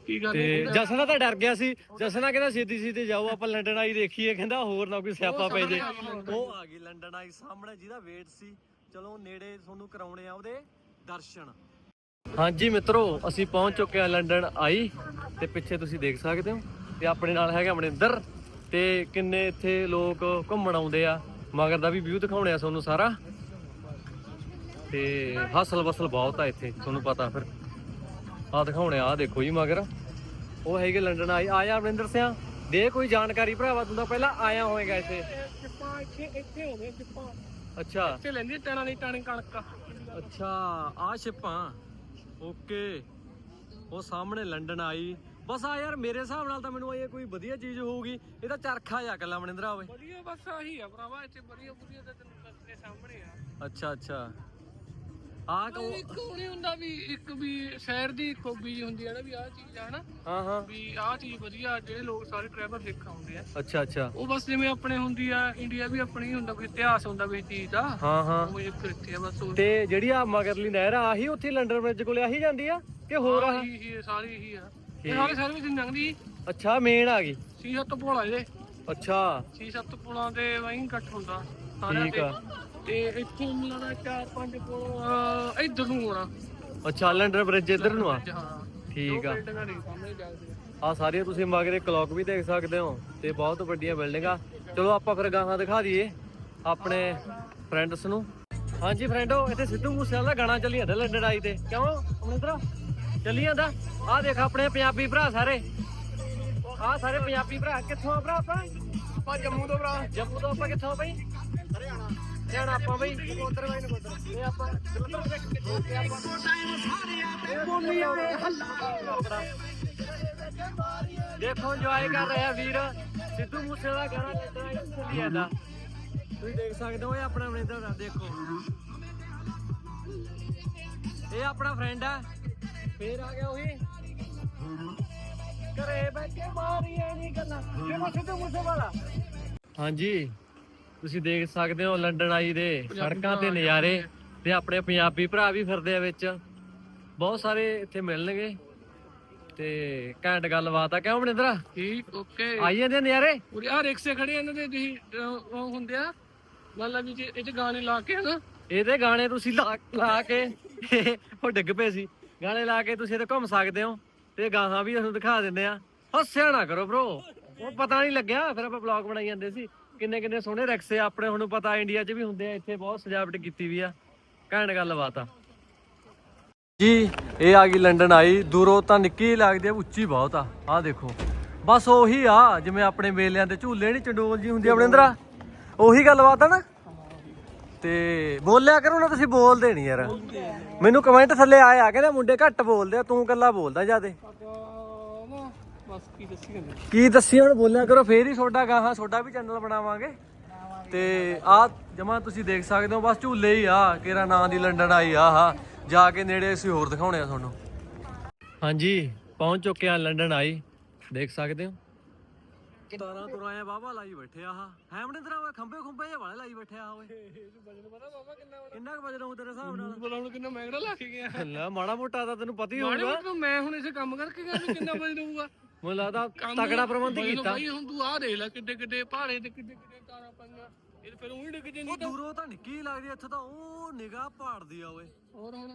ਕੀ ਤੇ ਜਸਨਾ ਤਾਂ ਡਰ ਗਿਆ ਸੀ ਜਸਨਾ ਕਹਿੰਦਾ ਸਿੱਧੀ ਸਿੱਧੀ ਜਾਓ ਆਪਾਂ ਲੰਡਨ ਆਈ ਦੇਖੀਏ ਕਹਿੰਦਾ ਹੋਰ ਨਾ ਕੋਈ ਸਿਆਪਾ ਪੈ ਜੇ। ਉਹ ਆ ਗਈ ਲੰਡਨ ਆਈ ਸਾਹਮਣੇ ਜਿਹਦਾ ਵੇਟ ਸੀ ਚਲੋ ਨੇੜੇ ਤੁਹਾਨੂੰ ਕਰਾਉਣੇ ਆ ਉਹਦੇ ਦਰਸ਼ਨ। ਹਾਂਜੀ ਮਿੱਤਰੋ ਅਸੀਂ ਪਹੁੰਚ ਚੁੱਕੇ ਆ ਲੰਡਨ ਆਈ ਤੇ ਪਿੱਛੇ ਤੁਸੀਂ ਦੇਖ ਸਕਦੇ ਹੋ ਤੇ ਆਪਣੇ ਨਾਲ ਹੈਗਾ ਮਨਿੰਦਰ ਤੇ ਕਿੰਨੇ ਇੱਥੇ ਲੋਕ ਘੁੰਮਣ ਆਉਂਦੇ ਆ। ਮਗਰ ਦਾ ਵੀ ਵਿਊ ਦਿਖਾਉਣੇ ਆ ਤੁਹਾਨੂੰ ਸਾਰਾ। ਤੇ ਹਸਲ ਵਸਲ ਬਹੁਤ ਆ ਇੱਥੇ ਤੁਹਾਨੂੰ ਪਤਾ ਫਿਰ। ਆ ਦਿਖਾਉਣੇ ਆ ਦੇਖੋ ਜੀ ਮਗਰ। ਉਹ ਹੈਗੇ ਲੰਡਨ ਆਏ ਆਇਆ ਅਮਰਿੰਦਰ ਸਿਆ। ਦੇ ਕੋਈ ਜਾਣਕਾਰੀ ਭਰਾਵਾ ਤੂੰ ਤਾਂ ਪਹਿਲਾਂ ਆਇਆ ਹੋਵੇਗਾ ਇੱਥੇ। ਹੋ ਅੱਛਾ। ਇੱਥੇ ਲੈਂਦੀ ਟਾਣਾ ਨਹੀਂ ਟਾਣੀ ਕਣਕ। ਅੱਛਾ ਆ ਸ਼ਿਪਾਂ ਓਕੇ। ਉਹ ਸਾਹਮਣੇ ਲੰਡਨ ਆਈ। ਬਸ ਆ ਯਾਰ ਮੇਰੇ ਹਿਸਾਬ ਨਾਲ ਤਾਂ ਮੈਨੂੰ ਇਹ ਕੋਈ ਵਧੀਆ ਚੀਜ਼ ਹੋਊਗੀ। ਇਹ ਤਾਂ ਚਰਖਾ ਜਾ ਕੱਲਾ ਮਨਿੰਦਰਾ ਹੋਵੇ ਵਧੀਆ ਬਸ ਆਹੀ ਆ ਭਰਾਵਾ ਇੱਥੇ ਵਧੀਆ ਵਧੀਆ ਤੇ ਤੈਨੂੰ ਦੱਸਣੇ ਸਾਹਮਣੇ ਆ। ਅੱਛਾ ਅੱਛਾ। ਆ ਕੋ ਇੱਕ ਉਹ ਨੀ ਹੁੰਦਾ ਵੀ ਇੱਕ ਵੀ ਸ਼ਹਿਰ ਦੀ ਖੂਬੀ ਜਿਹੀ ਹੁੰਦੀ ਆ ਨਾ ਵੀ ਆਹ ਚੀਜ਼ ਆ ਹਨਾ ਹਾਂ ਹਾਂ। ਵੀ ਆਹ ਚੀਜ਼ ਵਧੀਆ ਜਿਹੜੇ ਲੋਕ ਸਾਰੇ ਟਰੈਵਲ ਦੇਖਣ ਆਉਂਦੇ ਆ। ਅੱਛਾ ਅੱਛਾ। ਉਹ ਬਸ ਜਿਵੇਂ ਆਪਣੇ ਹੁੰਦੀ ਆ ਇੰਡੀਆ ਵੀ ਆਪਣੀ ਹੁੰਦਾ ਕੋਈ ਇਤਿਹਾਸ ਹੁੰਦਾ ਇਸ ਚੀਜ਼ ਦਾ। ਹਾਂ ਹਾਂ। ਉਹ ਇੱਕ ਇੱਥੇ ਆ ਬਸ ਉਹ। ਤੇ ਜਿਹੜੀ ਆ ਮਗਰਲੀ ਨਹਿਰ ਆ ਆਹੀ ਉੱਥੇ ਲੰਡਨ ਬ੍ਰਿਜ ਕੋਲੇ ਆਹੀ ਜਾਂਦੀ ਆ ਕਿ ਹੋਰ ਆ? ਹੀ ਹੀ ਸਾਰੀ ਹੀ ਆ। ਇਹ ਸਾਰੇ ਸਰਵਿਸ ਦੀ ਲੰਘਦੀ? ਅੱਛਾ ਮੇਨ ਆ ਗਈ। ਸੀ ਸੱਤ ਪੁਲਾ ਇਹਦੇ। ਅੱਛਾ। ਸੀ ਸੱਤ ਪੁਲਾਂ ਦੇ ਵਹੀਂ ਇਕੱਠ ਹੁੰਦਾ। ਸਾਰਿਆਂ ਠੀਕ ਆ। ਤੇ ਇੱਥੇ ਮਿਲਣਾ ਚਾਰ ਪੰਜ ਪੁਲ ਅਹ, ਇੱਧਰ ਨੂੰ ਹੋਣਾ। ਅੱਛਾ ਲੰਡਨ ਬ੍ਰਿਜ ਇੱਧਰ ਨੂੰ ਆ? ਹਾਂ। ਠੀਕ ਆ। ਬਿਲਡਿੰਗਾਂ ਨਹੀਂ ਸਾਹਮਣੇ ਜਾਂਦੇ ਆ ਸਾਰੀਆਂ ਤੁਸੀਂ ਮਗਰੇ ਕਲੌਕ ਵੀ ਦੇਖ ਸਕਦੇ ਹੋ ਤੇ ਬਹੁਤ ਵੱਡੀਆਂ ਬਿਲਡਿੰਗਾਂ ਚਲੋ ਆਪਾਂ ਫਿਰ ਗਾਹਾਂ ਦਿਖਾ ਦਈਏ ਆਪਣੇ ਫਰੈਂਡਸ ਨੂੰ। ਹਾਂਜੀ ਫਰੈਂਡੋ ਇੱਥੇ ਸਿੱਧੂ ਮੂਸੇਵਾਲਾ ਦਾ ਗਾਣਾ ਚੱਲੀ ਜਾਂਦਾ ਲੰਡਨ ਆਈ ਤੇ। ਕਿਉਂ? ਅਮਰਿੰਦਰ? ਚੱਲੀ ਜਾਂਦਾ? ਆ ਦੇਖ ਆਪਣੇ ਪੰਜਾਬੀ ਭਰਾ ਸਾਰੇ। ਆ ਸਾਰੇ ਪੰਜਾਬੀ ਭਰਾ ਕਿੱਥੋਂ ਆ ਭਰਾ ਆਪਾਂ? ਆਪਾਂ ਜੰਮੂ ਤੋਂ ਭਰਾ। ਜੰਮੂ ਤੋਂ ਆਪਾਂ ਕਿੱਥੋਂ ਆ ਬਈ? ਹਰਿਆਣਾ। ਹਰਿਆਣਾ ਆਪਾਂ ਬਈ ਨਕੋਦਰ ਬਾਈ ਨਕੋਦਰ ਇਹ ਆਪਾਂ ਓਕੇ ਆਪਾਂ ਇਹ ਬੋਲੀ ਆਵੇ ਹੱਲਾ ਦੇਖੋ ਇੰਜੋਏ ਕਰ ਰਿਹਾ ਵੀਰ। ਸਿੱਧੂ ਮੂਸੇ ਦਾ ਗਾਣਾ ਲੱਗਾ ਇਹ ਚੱਲੀ ਜਾਂਦਾ ਤੁਸੀਂ ਦੇਖ ਸਕਦੇ ਹੋ, ਇਹ ਆਪਣਾ ਮਨਿੰਦਰ ਦਾ ਦੇਖੋ। ਇਹ ਆਪਣਾ ਫਰੈਂਡ ਆ। ਫੇਰ ਆ ਗਿਆ ਉਹੀ। ਘਰੇ ਬੈਠੇ ਮਾਰੀਏ ਨਹੀਂ ਗੱਲਾਂ। ਕਿਹੜਾ ਸਿੱਧੂ ਮੂਸੇ ਵਾਲਾ ਹਾਂਜੀ। ਤੁਸੀਂ ਦੇਖ ਸਕਦੇ ਹੋ ਲੰਡਨ ਆਈ ਦੇ ਸੜਕਾਂ ਤੇ ਨਜ਼ਾਰੇ ਤੇ ਆਪਣੇ ਪੰਜਾਬੀ ਭਰਾ ਵੀ ਫਿਰਦੇ ਆ ਵਿੱਚ। ਬਹੁਤ ਸਾਰੇ ਇੱਥੇ ਮਿਲਣਗੇ। ਤੇ ਘੈਂਟ ਗੱਲਬਾਤ ਆ। ਕਿਉਂ ਮਨਿੰਦਰ? ਠੀਕ ਓਕੇ। ਆਈ ਜਾਂਦੇ ਨਜ਼ਾਰੇ? ਉਰੇ ਆ ਰਿਕਸ਼ੇ ਖੜੇ ਇਹਨਾਂ ਦੇ ਤੁਸੀਂ ਅਹ, ਉਹ ਹੁੰਦੇ ਆ ਮੰਨ ਲਾ ਵੀ ਜੇ ਇਹ ਚ ਗਾਣੇ ਲਾ ਕੇ ਹਨਾ। ਇਹਦੇ ਗਾਣੇ ਤੁਸੀਂ ਲਾ ਲਾ ਕੇ ਉਹ ਡਿੱਗ ਪਏ ਸੀ। ਗਾਣੇ ਲਾ ਕੇ ਤੁਸੀਂ ਇਹਦੇ ਘੁੰਮ ਸਕਦੇ ਹੋ ਤੇ ਗਾਹਾਂ ਵੀ ਤੁਹਾਨੂੰ ਦਿਖਾ ਦਿੰਦੇ ਆ। ਹੱਸਿਆ ਨਾ ਕਰੋ ਬ్రో ਉਹ ਪਤਾ ਨਹੀਂ ਲੱਗਿਆ ਫਿਰ ਆਪਾਂ ਬਲੌਗ ਬਣਾਈ ਜਾਂਦੇ ਸੀ। ਕਿੰਨੇ ਕਿੰਨੇ ਸੋਹਣੇ ਰਿਕਸ਼ੇ ਆਪਣੇ ਹੁਣ ਪਤਾ ਇੰਡੀਆ 'ਚ ਵੀ ਹੁੰਦੇ ਆ, ਇੱਥੇ ਬਹੁਤ ਸਜਾਵਟ ਕੀਤੀ ਵੀ ਆ। ਘੈਂਟ ਗੱਲਬਾਤ ਆ। ਜੀ, ਇਹ ਆ ਗਈ ਲੰਡਨ ਆਈ, ਦੂਰੋਂ ਤਾਂ ਨਿੱਕੀ ਲੱਗਦੀ ਆ ਉੱਚੀ ਬਹੁਤ ਆ। ਆਹ ਦੇਖੋ, ਬਸ ਉਹੀ ਆ, ਜਿਵੇਂ ਆਪਣੇ ਮੇਲਿਆਂ ਤੇ ਝੂਲੇ ਨਹੀਂ ਚੰਡੋਲ ਜੀ ਹੁੰਦੀ ਆਪਣੇ ਅੰਦਰਾ ਉਹੀ ਗੱਲਬਾਤ ਆ ਨਾ? ਤੇ ਬੋਲਿਆ ਕਰੋ ਨਾ ਤੁਸੀਂ, ਬੋਲਦੇ ਨਹੀਂ ਯਾਰ। ਮੈਨੂੰ ਕਮੈਂਟ ਥੱਲੇ ਆਇਆ, ਕਹਿੰਦਾ ਮੁੰਡੇ ਘੱਟ ਬੋਲਦੇ ਆ, ਤੂੰ ਕੱਲਾ ਬੋਲਦਾ ਜਿਆਦੇ। ਬਸ ਕੀ ਦੱਸੀ ਜਾਂਦੇ ਕੀ ਦੱਸੀ ਹੁਣ ਬੋਲਿਆ ਕਰੋ ਫੇਰ ਹੀ ਤੁਹਾਡਾ ਗਾਹਾਂ ਤੁਹਾਡਾ ਵੀ ਚੈਨਲ ਬਣਾਵਾਂਗੇ। ਤੇ ਆ ਜਮਾ ਤੁਸੀਂ ਦੇਖ ਸਕਦੇ ਹੋ ਬਸ ਝੂਲੇ ਹੀ ਆ ਕਿਹੜਾ ਨਾਂ ਦੀ ਲੰਡਨ ਆਈ ਆ ਹਾ ਜਾ ਕੇ ਨੇੜੇ ਅਸੀਂ ਹੋਰ ਦਿਖਾਉਣੇ ਆ ਤੁਹਾਨੂੰ। ਹਾਂਜੀ ਪਹੁੰਚ ਚੁੱਕੇ ਆ ਲੰਡਨ ਆਈ। ਦੇਖ ਸਕਦੇ ਹੋ। ਤਾਰਾਂ ਤੁਰਾਇਆ ਬਾਬਾ ਲਾਈ ਬੈਠੇ ਆ ਹਾ ਹੈ ਮਨਿੰਦਰਾ ਓਏ ਖੰਬੇ ਖੁੰਬੇ ਜੇ ਵਾਲੇ ਲਾਈ ਬੈਠੇ ਆ ਓਏ। ਵਜਨ ਪਤਾ ਬਾਬਾ ਕਿੰਨਾ ਕਿੰਨਾ ਕੁ ਵਜਨ ਹੋਊ ਤੇਰੇ ਹਿਸਾਬ ਨਾਲ? ਬੋਲਾ ਹੁਣ ਕਿੰਨਾ ਮਹਿੰਗਾ ਲਾ ਕੇ ਗਿਆ। ਲੈ ਮਾੜਾ ਮੋਟਾ ਤਾਂ ਤੈਨੂੰ ਪਤਾ ਹੀ ਹੋਊਗਾ। ਮੈਂ ਹੁਣ ਇਸੇ ਕੰਮ ਕਰਕੇ ਗਿਆ ਵੀ ਕਿੰਨਾ ਵਜਨ ਹੋਊਗਾ। ਮੈਨੂੰ ਲੱਗਦਾ ਤਕੜਾ ਪ੍ਰਬੰਧ ਕੀਤਾ। ਬਾਈ ਹੁਣ ਤੂੰ ਆਹ ਦੇਖ ਲੈ ਕਿੱਡੇ ਕਿੱਡੇ ਪਹਾੜੇ ਤੇ ਕਿੱਡੇ ਕਿੱਡੇ ਤਾਰਾਂ ਪਾਈਆਂ। ਇਹ ਫਿਰ ਉਹੀ ਡਿੱਗ ਉਹ ਜਾਂਦੀ ਤਾਂ। ਦੂਰੋਂ ਤਾਂ ਨਿੱਕੀ ਲੱਗਦੀ ਇੱਥੇ ਤਾਂ ਉਹ ਨਿਗਾਹ ਪਾੜਦੀ ਆ ਓਏ। ਹੋਰ ਹੁਣ?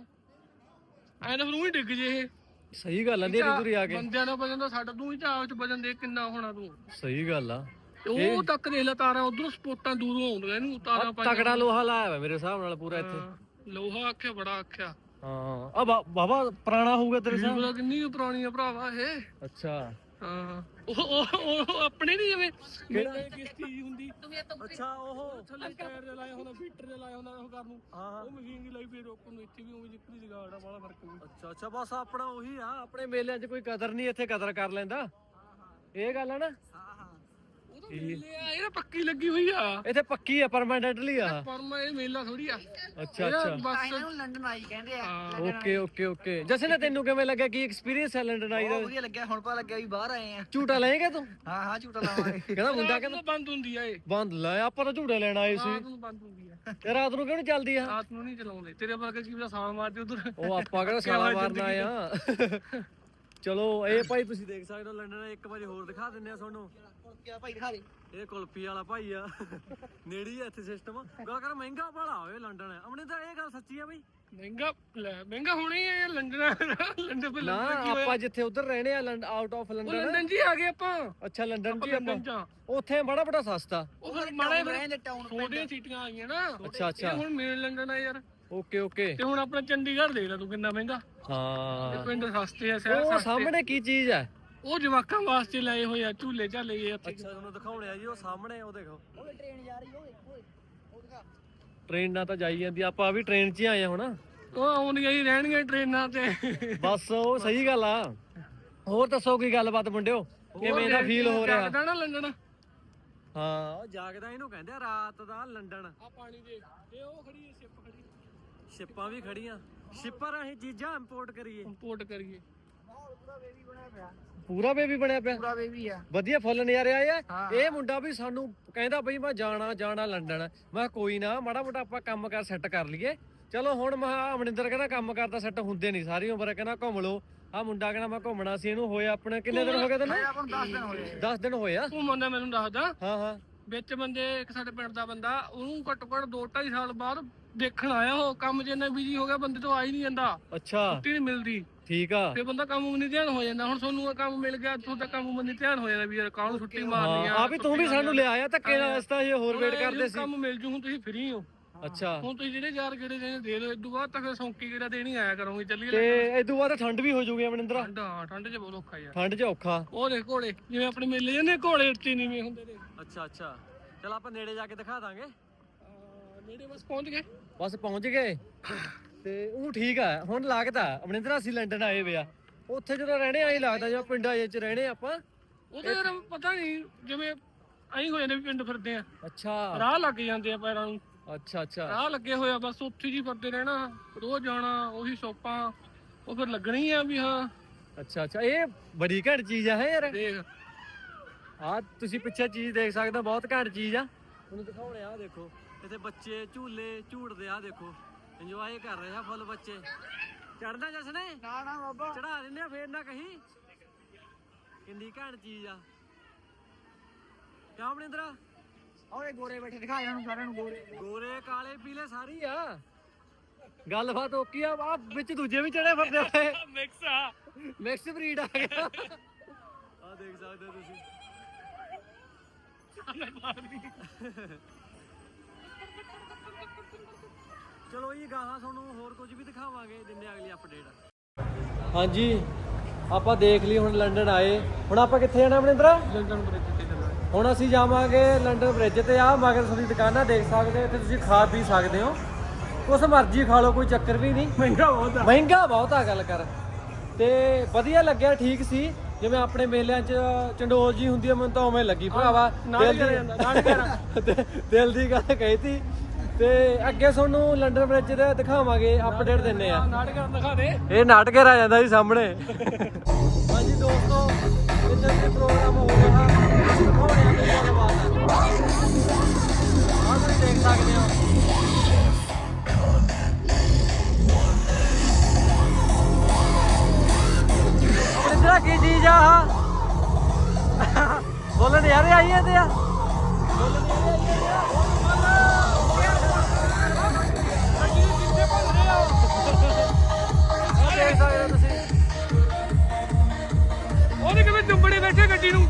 ਐਂ ਤਾਂ ਫਿਰ ਉਹੀ ਡਿੱਗ ਜੇ ਇਹ। ਸਹੀ ਗੱਲ ਆ ਨੇਰੀ ਦੂਰੀ ਆ ਕੇ। ਬੰਦਿਆਂ ਦਾ ਵਜਨ ਤਾਂ ਸਾਡਾ ਤੂੰ ਹੀ ਤਾਂ ਆਪ ਚ ਵਜਨ ਦੇ ਕਿੰਨਾ ਹੋਣਾ ਤੂੰ। ਸਹੀ ਗੱਲ ਆ। ਉਹ ਤੱਕ ਦੇਖ ਲੈ ਤਾਰਾਂ ਉਧਰੋਂ ਸਪੋਟਾਂ ਦੂਰੋਂ ਆਉਂਦੀਆਂ ਇਹਨੂੰ ਤਾਰਾਂ ਪਾਈਆਂ ਤਕੜਾ ਲੋਹਾ ਲਾਇਆ ਹੋਇਆ ਮੇਰੇ ਹਿਸਾਬ ਨਾਲ ਪੂਰਾ ਇੱਥੇ। ਲੋਹਾ ਆਖਿਆ ਬੜਾ ਆਖਿਆ। ਹਾਂ। ਆ ਬਾਬਾ ਪੁਰਾਣਾ ਹੋਊਗਾ ਤੇਰੇ ਹਿਸਾਬ ਪਤਾ ਕਿੰਨੀ ਕੁ ਪੁਰਾਣੀ ਆ ਭਰਾਵਾ ਇਹ? ਅੱਛਾ। ਹਾਂ। ਉਹ ਉਹ ਉਹ ਆਪਣੇ ਨਹੀਂ ਜਿਵੇਂ। ਕਿਹੜਾ? ਕਿਸ ਚੀਜ਼ ਹੁੰਦੀ? ਅੱਛਾ ਉਹ ਥੱਲੇ ਟਾਇਰ ਦੇ ਲਾਇਆ ਹੁੰਦਾ ਫੀਟਰ ਦੇ ਲਾਇਆ ਹੁੰਦਾ ਉਹ ਕਰਨ ਨੂੰ। ਹਾਂ ਹਾਂ। ਉਹ ਮਸ਼ੀਨ ਦੀ ਲਾਈ ਫੇਰ ਰੋਕਣ ਨੂੰ ਇੱਥੇ ਵੀ ਉਵੇਂ ਜਿੱਕਰੀ ਜਗਾੜਾ ਵਾਲਾ ਫ਼ਰਕ ਨਹੀਂ ਅੱਛਾ ਅੱਛਾ ਬਸ ਆਪਣਾ ਉਹੀ ਆ। ਆਪਣੇ ਮੇਲਿਆਂ 'ਚ ਕੋਈ ਕਦਰ ਨਹੀਂ ਇੱਥੇ ਕਦਰ ਕਰ ਲੈਂਦਾ। ਇਹ ਗੱਲ ਆ ਨਾ। ਹਾਂ। ਇਹ ਪੱਕੀ ਲੱਗੀ ਹੋਈ ਆ। ਇੱਥੇ ਪੱਕੀ ਆ ਪਰਮਾਨੈਂਟਲੀ ਆ। ਪਰ ਮੈਂ ਇਹ ਮੇਲਾ ਥੋੜੀ ਆ। ਅੱਛਾ ਅੱਛਾ। ਤਾਂ ਬਸ ਇਹਨਾਂ ਨੂੰ ਲੰਡਨ ਆਈ ਕਹਿੰਦੇ ਆ। London okay okay okay. Jason ਤੈਨੂੰ ਕਿਵੇਂ ਲੱਗਿਆ? ਕੀ ਐਕਸਪੀਰੀਅੰਸ ਹੈ ਲੰਡਨ ਆਈ ਦਾ? ਬਹੁਤ ਵਧੀਆ ਲੱਗਿਆ ਹੁਣ ਪਤਾ ਲੱਗਿਆ ਵੀ ਬਾਹਰ ਆਏ ਆ। ਝੂਟਾ ਲਏਗਾ ਤੂੰ? ਹਾਂ ਹਾਂ ਝੂਟਾ ਲਾਵਾਂਗੇ। ਕਹਿੰਦਾ ਮੁੰਡਾ ਕਹਿੰਦਾ ਬੰਦ ਹੁੰਦੀ ਆ ਇਹ। ਬੰਦ ਲੈ ਆਪਾਂ ਤਾਂ ਝੂਟੇ ਲੈਣ ਆਏ ਸੀ। ਰਾਤ ਨੂੰ ਬੰਦ ਹੁੰਦੀ ਆ। ਤੇ ਰਾਤ ਨੂੰ ਕਿਉਂ ਨੀ ਚੱਲਦੀ ਆ? ਰਾਤ ਨੂੰ ਨਹੀਂ ਚਲਾਉਂਦੇ। ਤੇਰੇ ਵਰਗੇ ਕੀ ਪਤਾ ਸਾਲ ਮਾਰਦੇ ਉਧਰ। ਉਹ ਆਪਾਂ ਕਿਹੜਾ ਸਾਲਾ ਮਾਰਨਾ ਆ। ਚਲੋ ਇਹ ਭਾਈ ਤੁਸੀਂ ਦੇਖ ਸਕਦੇ ਹੋ ਲੰਡਨ ਇੱਕ ਵਾਰੀ ਹੋਰ ਦਿਖਾ ਦਿੰਨੇ ਆ ਤੁਹਾਨੂੰ। ਕਿਆ ਭਾਈ ਦਿਖਾ ਦੇ। ਇਹ ਕੁਲਫੀ ਵਾਲਾ ਭਾਈ ਆ। ਨੇੜੀ ਹੀ ਆ ਇੱਥੇ ਸਿਸਟਮ ਗੱਲ ਕਰ ਮਹਿੰਗਾ ਭਾਲਾ ਹੋਏ ਲੰਡਨ। ਆਪਣੇ ਤਾਂ ਇਹ ਗੱਲ ਸੱਚੀ ਆ ਬਈ। ਮਹਿੰਗਾ ਲੈ ਮਹਿੰਗਾ ਹੋਣਾ ਹੀ ਹੈ ਲੰਡਨ ਲੰਡਨ ਨਾ ਲੰਡਨ ਕੀ ਹੋਇਆ? ਆਪਾਂ ਜਿੱਥੇ ਉਧਰ ਰਹਿਣੇ ਆ ਆਊਟ ਆਫ ਉਹ ਲੰਡਨ। ਲੰਡਨ ਜੀ ਆ ਗਏ ਆਪਾਂ। ਅੱਛਾ ਲੰਡਨ ਆਪਾਂ ਜਾ ਉੱਥੇ ਬੜਾ ਬੜਾ ਸਸਤਾ। ਉਹ ਫਿਰ ਮਾੜੇ ਰਹਿੰਦੇ ਟਾਊਨ ਛੋਟੀਆਂ ਸੀਟੀਆਂ ਆ ਗਈਆਂ ਨਾ ਅੱਛਾ ਅੱਛਾ। ਇਹ ਹੁਣ ਮੇਨ ਲੰਡਨ ਆ ਯਾਰ। Okay okay. ਤੇ ਹੁਣ ਆਪਣਾ ਚੰਡੀਗੜ੍ਹ ਦੇਖ ਲੈ ਤੂੰ ਕਿੰਨਾ ਮਹਿੰਗਾ। ਹਾਂ। ਤੇ ਪਿੰਡ ਸਸਤੇ ਆ ਸ਼ਹਿਰ ਉਹ ਸਸਤੇ। ਸਾਹਮਣੇ ਕੀ ਚੀਜ਼ ਹੈ ਉਹ ਜਵਾਕਾਂ ਵਾਸਤੇ ਲਾਏ ਹੋਏ ਆ ਝੂਲੇ ਝਾਲੇ ਇਹ ਉੱਥੇ ਅੱਛਾ ਤੁਹਾਨੂੰ ਦਿਖਾਉਣੇ ਆ ਜੀ ਉਹ ਸਾਹਮਣੇ ਉਹ ਦੇਖੋ। ਉਹ ਟ੍ਰੇਨ ਜਾ ਰਹੀ ਓਏ ਓਏ ਉਹ ਦਿਖਾ। ਟ੍ਰੇਨ ਨਾਲ ਤਾਂ ਜਾਈ ਜਾਂਦੀ ਆ, ਆਪਾਂ ਵੀ ਟ੍ਰੇਨ 'ਚ ਹੀ ਆਏ ਆ ਹੁਣ। ਉਹ ਆਉਣੀਆਂ ਹੀ ਰਹਿਣਗੀਆਂ ਟ੍ਰੇਨਾਂ ਤੇ। ਬਸ ਉਹ ਸਹੀ ਗੱਲ ਆ। ਹੋਰ ਦੱਸੋ ਕੋਈ ਗੱਲਬਾਤ ਮੁੰਡਿਓ? ਕਿਵੇਂ ਦਾ ਫੀਲ ਹੋ ਰਿਹਾ? ਜਗਦਾ ਨਾ ਲੰਡਨ ਹਾਂ ਉਹ ਜਾਗਦਾ ਇਹਨੂੰ ਕਹਿੰਦੇ ਆ ਰਾਤ ਦਾ ਲੰਡਨ ਆ ਪਾਣੀ ਦੇ ਇਹ ਉਹ ਖੜੀ ਹੈ ਸ਼ਿਪ ਖੜੀ। ਸ਼ਿਪਾਂ ਵੀ ਖੜੀਆਂ। ਸ਼ਿਪਾਂ ਰਾਹੀਂ ਚੀਜ਼ਾਂ ਇੰਪੋਰਟ ਕਰੀਏ। ਇੰਪੋਰਟ ਕਰੀਏ। ਮਾਹੌਲ ਪੂਰਾ ਬੇਬੀ ਬਣਿਆ ਪਿਆ। ਪੂਰਾ ਬੇਬੀ ਬਣਿਆ ਪਿਆ। ਪੂਰਾ ਬੇਬੀ ਆ। ਵਧੀਆ ਫੁੱਲ ਨਜ਼ਾਰੇ ਆਏ ਆ। ਹਾਂ। ਇਹ ਮੁੰਡਾ ਵੀ ਸਾਨੂੰ ਕਹਿੰਦਾ ਬਈ ਮੈਂ ਜਾਣਾ ਜਾਣਾ ਲੰਡਨ। ਮੈਂ ਕਿਹਾ ਕੋਈ ਨਾ ਮਾੜਾ ਮੋਟਾ ਆਪਾਂ ਕੰਮ ਕਰ ਸੈੱਟ ਕਰ ਲਈਏ। ਚਲੋ ਹੁਣ ਮੈਂ ਕਿਹਾ ਅਮਰਿੰਦਰ ਕਹਿੰਦਾ ਕੰਮ ਕਰਦਾ ਸੈੱਟ ਹੁੰਦੇ ਨਹੀਂ ਸਾਰੀ ਉਮਰ ਕਹਿੰਦਾ ਘੁੰਮ ਲਓ। ਆ ਮੁੰਡਾ ਕਹਿੰਦਾ ਮੈਂ ਘੁੰਮਣਾ ਸੀ ਇਹਨੂੰ ਹੋਇਆ ਆਪਣੇ ਕਿੰਨੇ ਦਿਨ ਹੋ ਗਏ ਤੈਨੂੰ? ਮੈਂ ਆਪਾਂ ਨੂੰ 10 ਦਿਨ ਹੋਏ 10 ਦਿਨ ਹੋਏ ਆ? ਘੁੰਮਣ ਦਾ ਮੈਨੂੰ ਦੱਸਦਾ? ਹਾਂ ਹਾਂ। ਵਿੱਚ ਬੰਦੇ ਇੱਕ ਸਾਡੇ ਪਿੰਡ ਦਾ ਬੰਦਾ ਉਹਨੂੰ ਘੱਟੋ ਘੱਟ 2.5 ਸਾਲ ਬਾਅਦ ਦੇਖਣ ਆਇਆ ਉਹ ਕੰਮ 'ਚ ਇੰਨਾ ਬਿਜ਼ੀ ਹੋ ਗਿਆ ਬੰਦੇ ਤੋਂ ਆ ਹੀ ਨਹੀਂ ਜਾਂਦਾ। ਅੱਛਾ। ਛੁੱਟੀ ਨਹੀਂ ਮਿਲਦੀ। ਠੀਕ ਆ। ਤੇ ਬੰਦਾ ਕੰਮ ਨਹੀਂ ਧਿਆਨ ਹੋ ਜਾਂਦਾ। ਹੁਣ ਤੁਹਾਨੂੰ ਇਹ ਕੰਮ ਮਿਲ ਗਿਆ ਤੁਹਾਡਾ ਕੰਮ ਬੰਦੇ ਧਿਆਨ ਹੋ ਜਾਂਦਾ ਵੀ ਯਾਰ ਕਾਹਨੂੰ ਛੁੱਟੀ ਮਾਰਨੀ ਹਾਂ ਆ ਆ ਵੀ ਤੂੰ ਵੀ ਸਾਨੂੰ ਲਿਆ ਆ। ਧੱਕੇ ਨਾਲ ਇਸ ਤਾਂ ਇਹ ਹੋਰ ਵੇਟ ਕਰਦੇ ਸੀ। ਕੰਮ ਮਿਲ ਜੂ ਹੁਣ ਤੁਸੀਂ ਫ੍ਰੀ ਹੋ। ਅੱਛਾ। ਹੁਣ ਤੁਸੀਂ ਜਿਹੜੇ ਯਾਰ ਗੇੜੇ ਦੇਣੇ ਦੇ ਦਿਓ। ਇਦੋਂ ਬਾਅਦ ਤੱਕ ਸੌਂਕੀ ਗੇੜਾ ਦੇਣੀ ਆਇਆ ਕਰੋਗੇ ਚੱਲੀਏ ਤੇ ਇਦੋਂ ਬਾਅਦ ਠੰਡ ਵੀ ਹੋ ਜੂਗੀ ਅਮਰਿੰਦਰ ਠੰਡ ਹਾਂ ਠੰਡ 'ਚ ਬਹੁਤ ਔਖਾ ਯਾਰ। ਠੰਡ 'ਚ ਔਖਾ। ਉਹ ਦੇ ਘੋੜੇ ਜਿਵੇਂ ਆਪਣੇ ਮੇਲੇ ਜਾਂਦੇ ਘੋੜੇ ਉੱਤੇ ਨੀਵੇਂ ਹੁੰਦੇ ਨੇ। ਅੱਛਾ ਅੱਛਾ। ਚਲ ਆਪਾਂ ਨੇੜੇ ਜਾ ਕੇ ਦਿਖਾ ਦਾਂਗੇ। ਨੇੜੇ ਬਸ ਪਹੁੰਚ ਗਏ। ਬਸ ਪਹੁੰਚ ਗਏ? ਤੇ ਉਹ ਠੀਕ ਆ ਹੁਣ ਲੱਗਦਾ ਅਮਰਿੰਦਰ ਅਸੀਂ ਲੰਡਨ ਆਏ ਵੇ ਆ। ਉੱਥੇ ਜਦੋਂ ਰਹਿਣੇ ਆਈ ਲੱਗਦਾ ਜਿਵੇਂ ਪਿੰਡਾਂ ਚ ਰਹਿਣੇ ਆਪਾਂ। ਉਹ ਤਾਂ ਯਾਰ ਪਤਾ ਨਹੀਂ ਜਿਵੇਂ ਐਂ ਹੋ ਜਾਂਦੇ ਵੀ ਪਿੰਡ ਫਿਰਦੇ ਆ। ਅੱਛਾ। ਰਾਹ ਲੱਗ ਜਾਂਦੇ ਆ ਪੈਰਾਂ ਨੂੰ। ਅੱਛਾ ਅੱਛਾ। ਰਾਹ ਲੱਗੇ ਹੋਏ ਆ ਬਸ ਉੱਥੇ ਜੀ ਫਿਰਦੇ ਰਹਿਣਾ ਰੋਜ਼ ਜਾਣਾ ਉਹੀ ਸ਼ੋਪਾਂ ਉਹ ਫਿਰ ਲੱਗਣੀ ਆ ਵੀ ਹਾਂ। ਅੱਛਾ ਅੱਛਾ ਇਹ ਬੜੀ ਘੈਂਟ ਚੀਜ਼ ਆ ਹੈ ਯਾਰ। ਦੇਖ। ਆ ਤੁਸੀਂ ਪਿੱਛੇ ਚੀਜ਼ ਦੇਖ ਸਕਦੇ ਹੋ ਬਹੁਤ ਘੈਂਟ ਚੀਜ਼ ਆ। ਤੁਹਾਨੂੰ ਦਿਖਾਉਣੇ ਆ ਦੇਖੋ। ਇੱਥੇ ਬੱਚੇ ਝੂਲੇ ਝੂਟਦੇ ਆ ਦੇਖੋ। ਇੰਜੋਏ ਕਰ ਰਹੇ ਆ ਫੁੱਲ ਬੱਚੇ। ਚੜਦਾ ਜਸਨੇ ਨਾ? ਨਾ ਬਾਬਾ। ਚੜਾ ਦਿੰਦੇ ਆ ਫੇਰ ਨਾ ਕਹੀਂ? ਕਿੰਨੀ ਘੈਂਟ ਚੀਜ਼ ਆ। ਕਿਉਂ ਮਨਿੰਦਰਾ? ਓਏ ਗੋਰੇ ਬੈਠੇ ਦਿਖਾ ਇਹਨਾਂ ਨੂੰ ਸਾਰਿਆਂ ਨੂੰ ਗੋਰੇ। ਗੋਰੇ ਕਾਲੇ ਪੀਲੇ ਸਾਰੀ ਆ। ਗੱਲਬਾਤ ਓਕੀ ਆ ਆ ਵਿੱਚ ਦੂਜੇ ਵੀ ਚੜੇ ਫਿਰਦੇ ਹੋਏ ਮਿਕਸ ਆ। ਮਿਕਸ ਬਰੀਡ ਆ ਗਿਆ। ਆ ਦੇਖ ਸਕਦੇ ਹੋ ਤੁਸੀਂ। ਚਲੋ ਜੀ ਗਾਹਾਂ ਤੁਹਾਨੂੰ ਹੋਰ ਕੁਝ ਵੀ ਦਿਖਾਵਾਂਗੇ ਦਿੰਦੇ ਅਗਲੀ ਅਪਡੇਟ ਹਾਂਜੀ ਆਪਾਂ ਦੇਖ ਲਈ ਹੁਣ ਲੰਡਨ ਆਏ। ਹੁਣ ਆਪਾਂ ਕਿੱਥੇ ਜਾਣਾ ਅਮਰਿੰਦਰਾ ਲੰਡਨ ਬ੍ਰਿਜ ਤੇ ਚੱਲਣਾ ਹੁਣ ਅਸੀਂ ਜਾਵਾਂਗੇ ਲੰਡਨ ਬ੍ਰਿਜ ਤੇ। ਆ ਮਗਰ ਤੁਸੀਂ ਦੁਕਾਨਾਂ ਦੇਖ ਸਕਦੇ ਹੋ ਇੱਥੇ ਤੁਸੀਂ ਖਾ ਪੀ ਸਕਦੇ ਹੋ। ਕੁਛ ਮਰਜ਼ੀ ਖਾ ਲਓ ਕੋਈ ਚੱਕਰ ਵੀ ਨਹੀਂ। ਮਹਿੰਗਾ ਬਹੁਤ ਆ। ਮਹਿੰਗਾ ਬਹੁਤ ਆ ਗੱਲ ਕਰ। ਤੇ ਵਧੀਆ ਲੱਗਿਆ ਠੀਕ ਸੀ। ਜਿਵੇਂ ਆਪਣੇ ਮੇਲਿਆਂ 'ਚ ਚੰਡੋਲ ਜੀ ਹੁੰਦੀ ਆ ਮੈਨੂੰ ਤਾਂ ਉਵੇਂ ਲੱਗੀ ਭਰਾਵਾ। ਦਿਲ ਦੀ ਤੇ ਦਿਲ ਦੀ ਗੱਲ ਕਹੀ ਤੀ। ਤੇ ਅੱਗੇ ਤੁਹਾਨੂੰ ਲੰਡਨ ਬ੍ਰਿਜ ਦੇ ਦਿਖਾਵਾਂਗੇ ਅਪਡੇਟ ਦਿੰਨੇ ਆ। ਨਾਟਕਾਂ ਦਿਖਾ ਦੇ। ਇਹ ਨਾਟਕ ਆ ਜਾਂਦਾ ਜੀ ਸਾਹਮਣੇ। ਹਾਂਜੀ ਦੋਸਤੋ ਇੱਥੇ ਤੇ ਪ੍ਰੋਗਰਾਮ ਹੋ ਰਿਹਾ ਦਿਖਾਉਣੇ ਆ ਮੇਲੇ ਦੇ ਬਾਅਦ। ਆਹ ਤੁਸੀਂ ਦੇਖ ਸਕਦੇ ਹੋ। ਇੰਦਰਾ ਕੀ ਚੀਜ਼ ਆ? ਬੋਲਣ ਯਾਰ ਇਹ ਆਈ ਤੇ ਆ। ਬੋਲਣ ਯਾਰ ਇਹ ਆਈ ਹੈ ਦੇਖ ਸਕਦੇ ਹੋ ਤੁਸੀਂ। ਉਹਦੇ ਕਿਵੇਂ ਚੁੰਬੜੇ ਬੈਠੇ ਗੱਡੀ ਨੂੰ।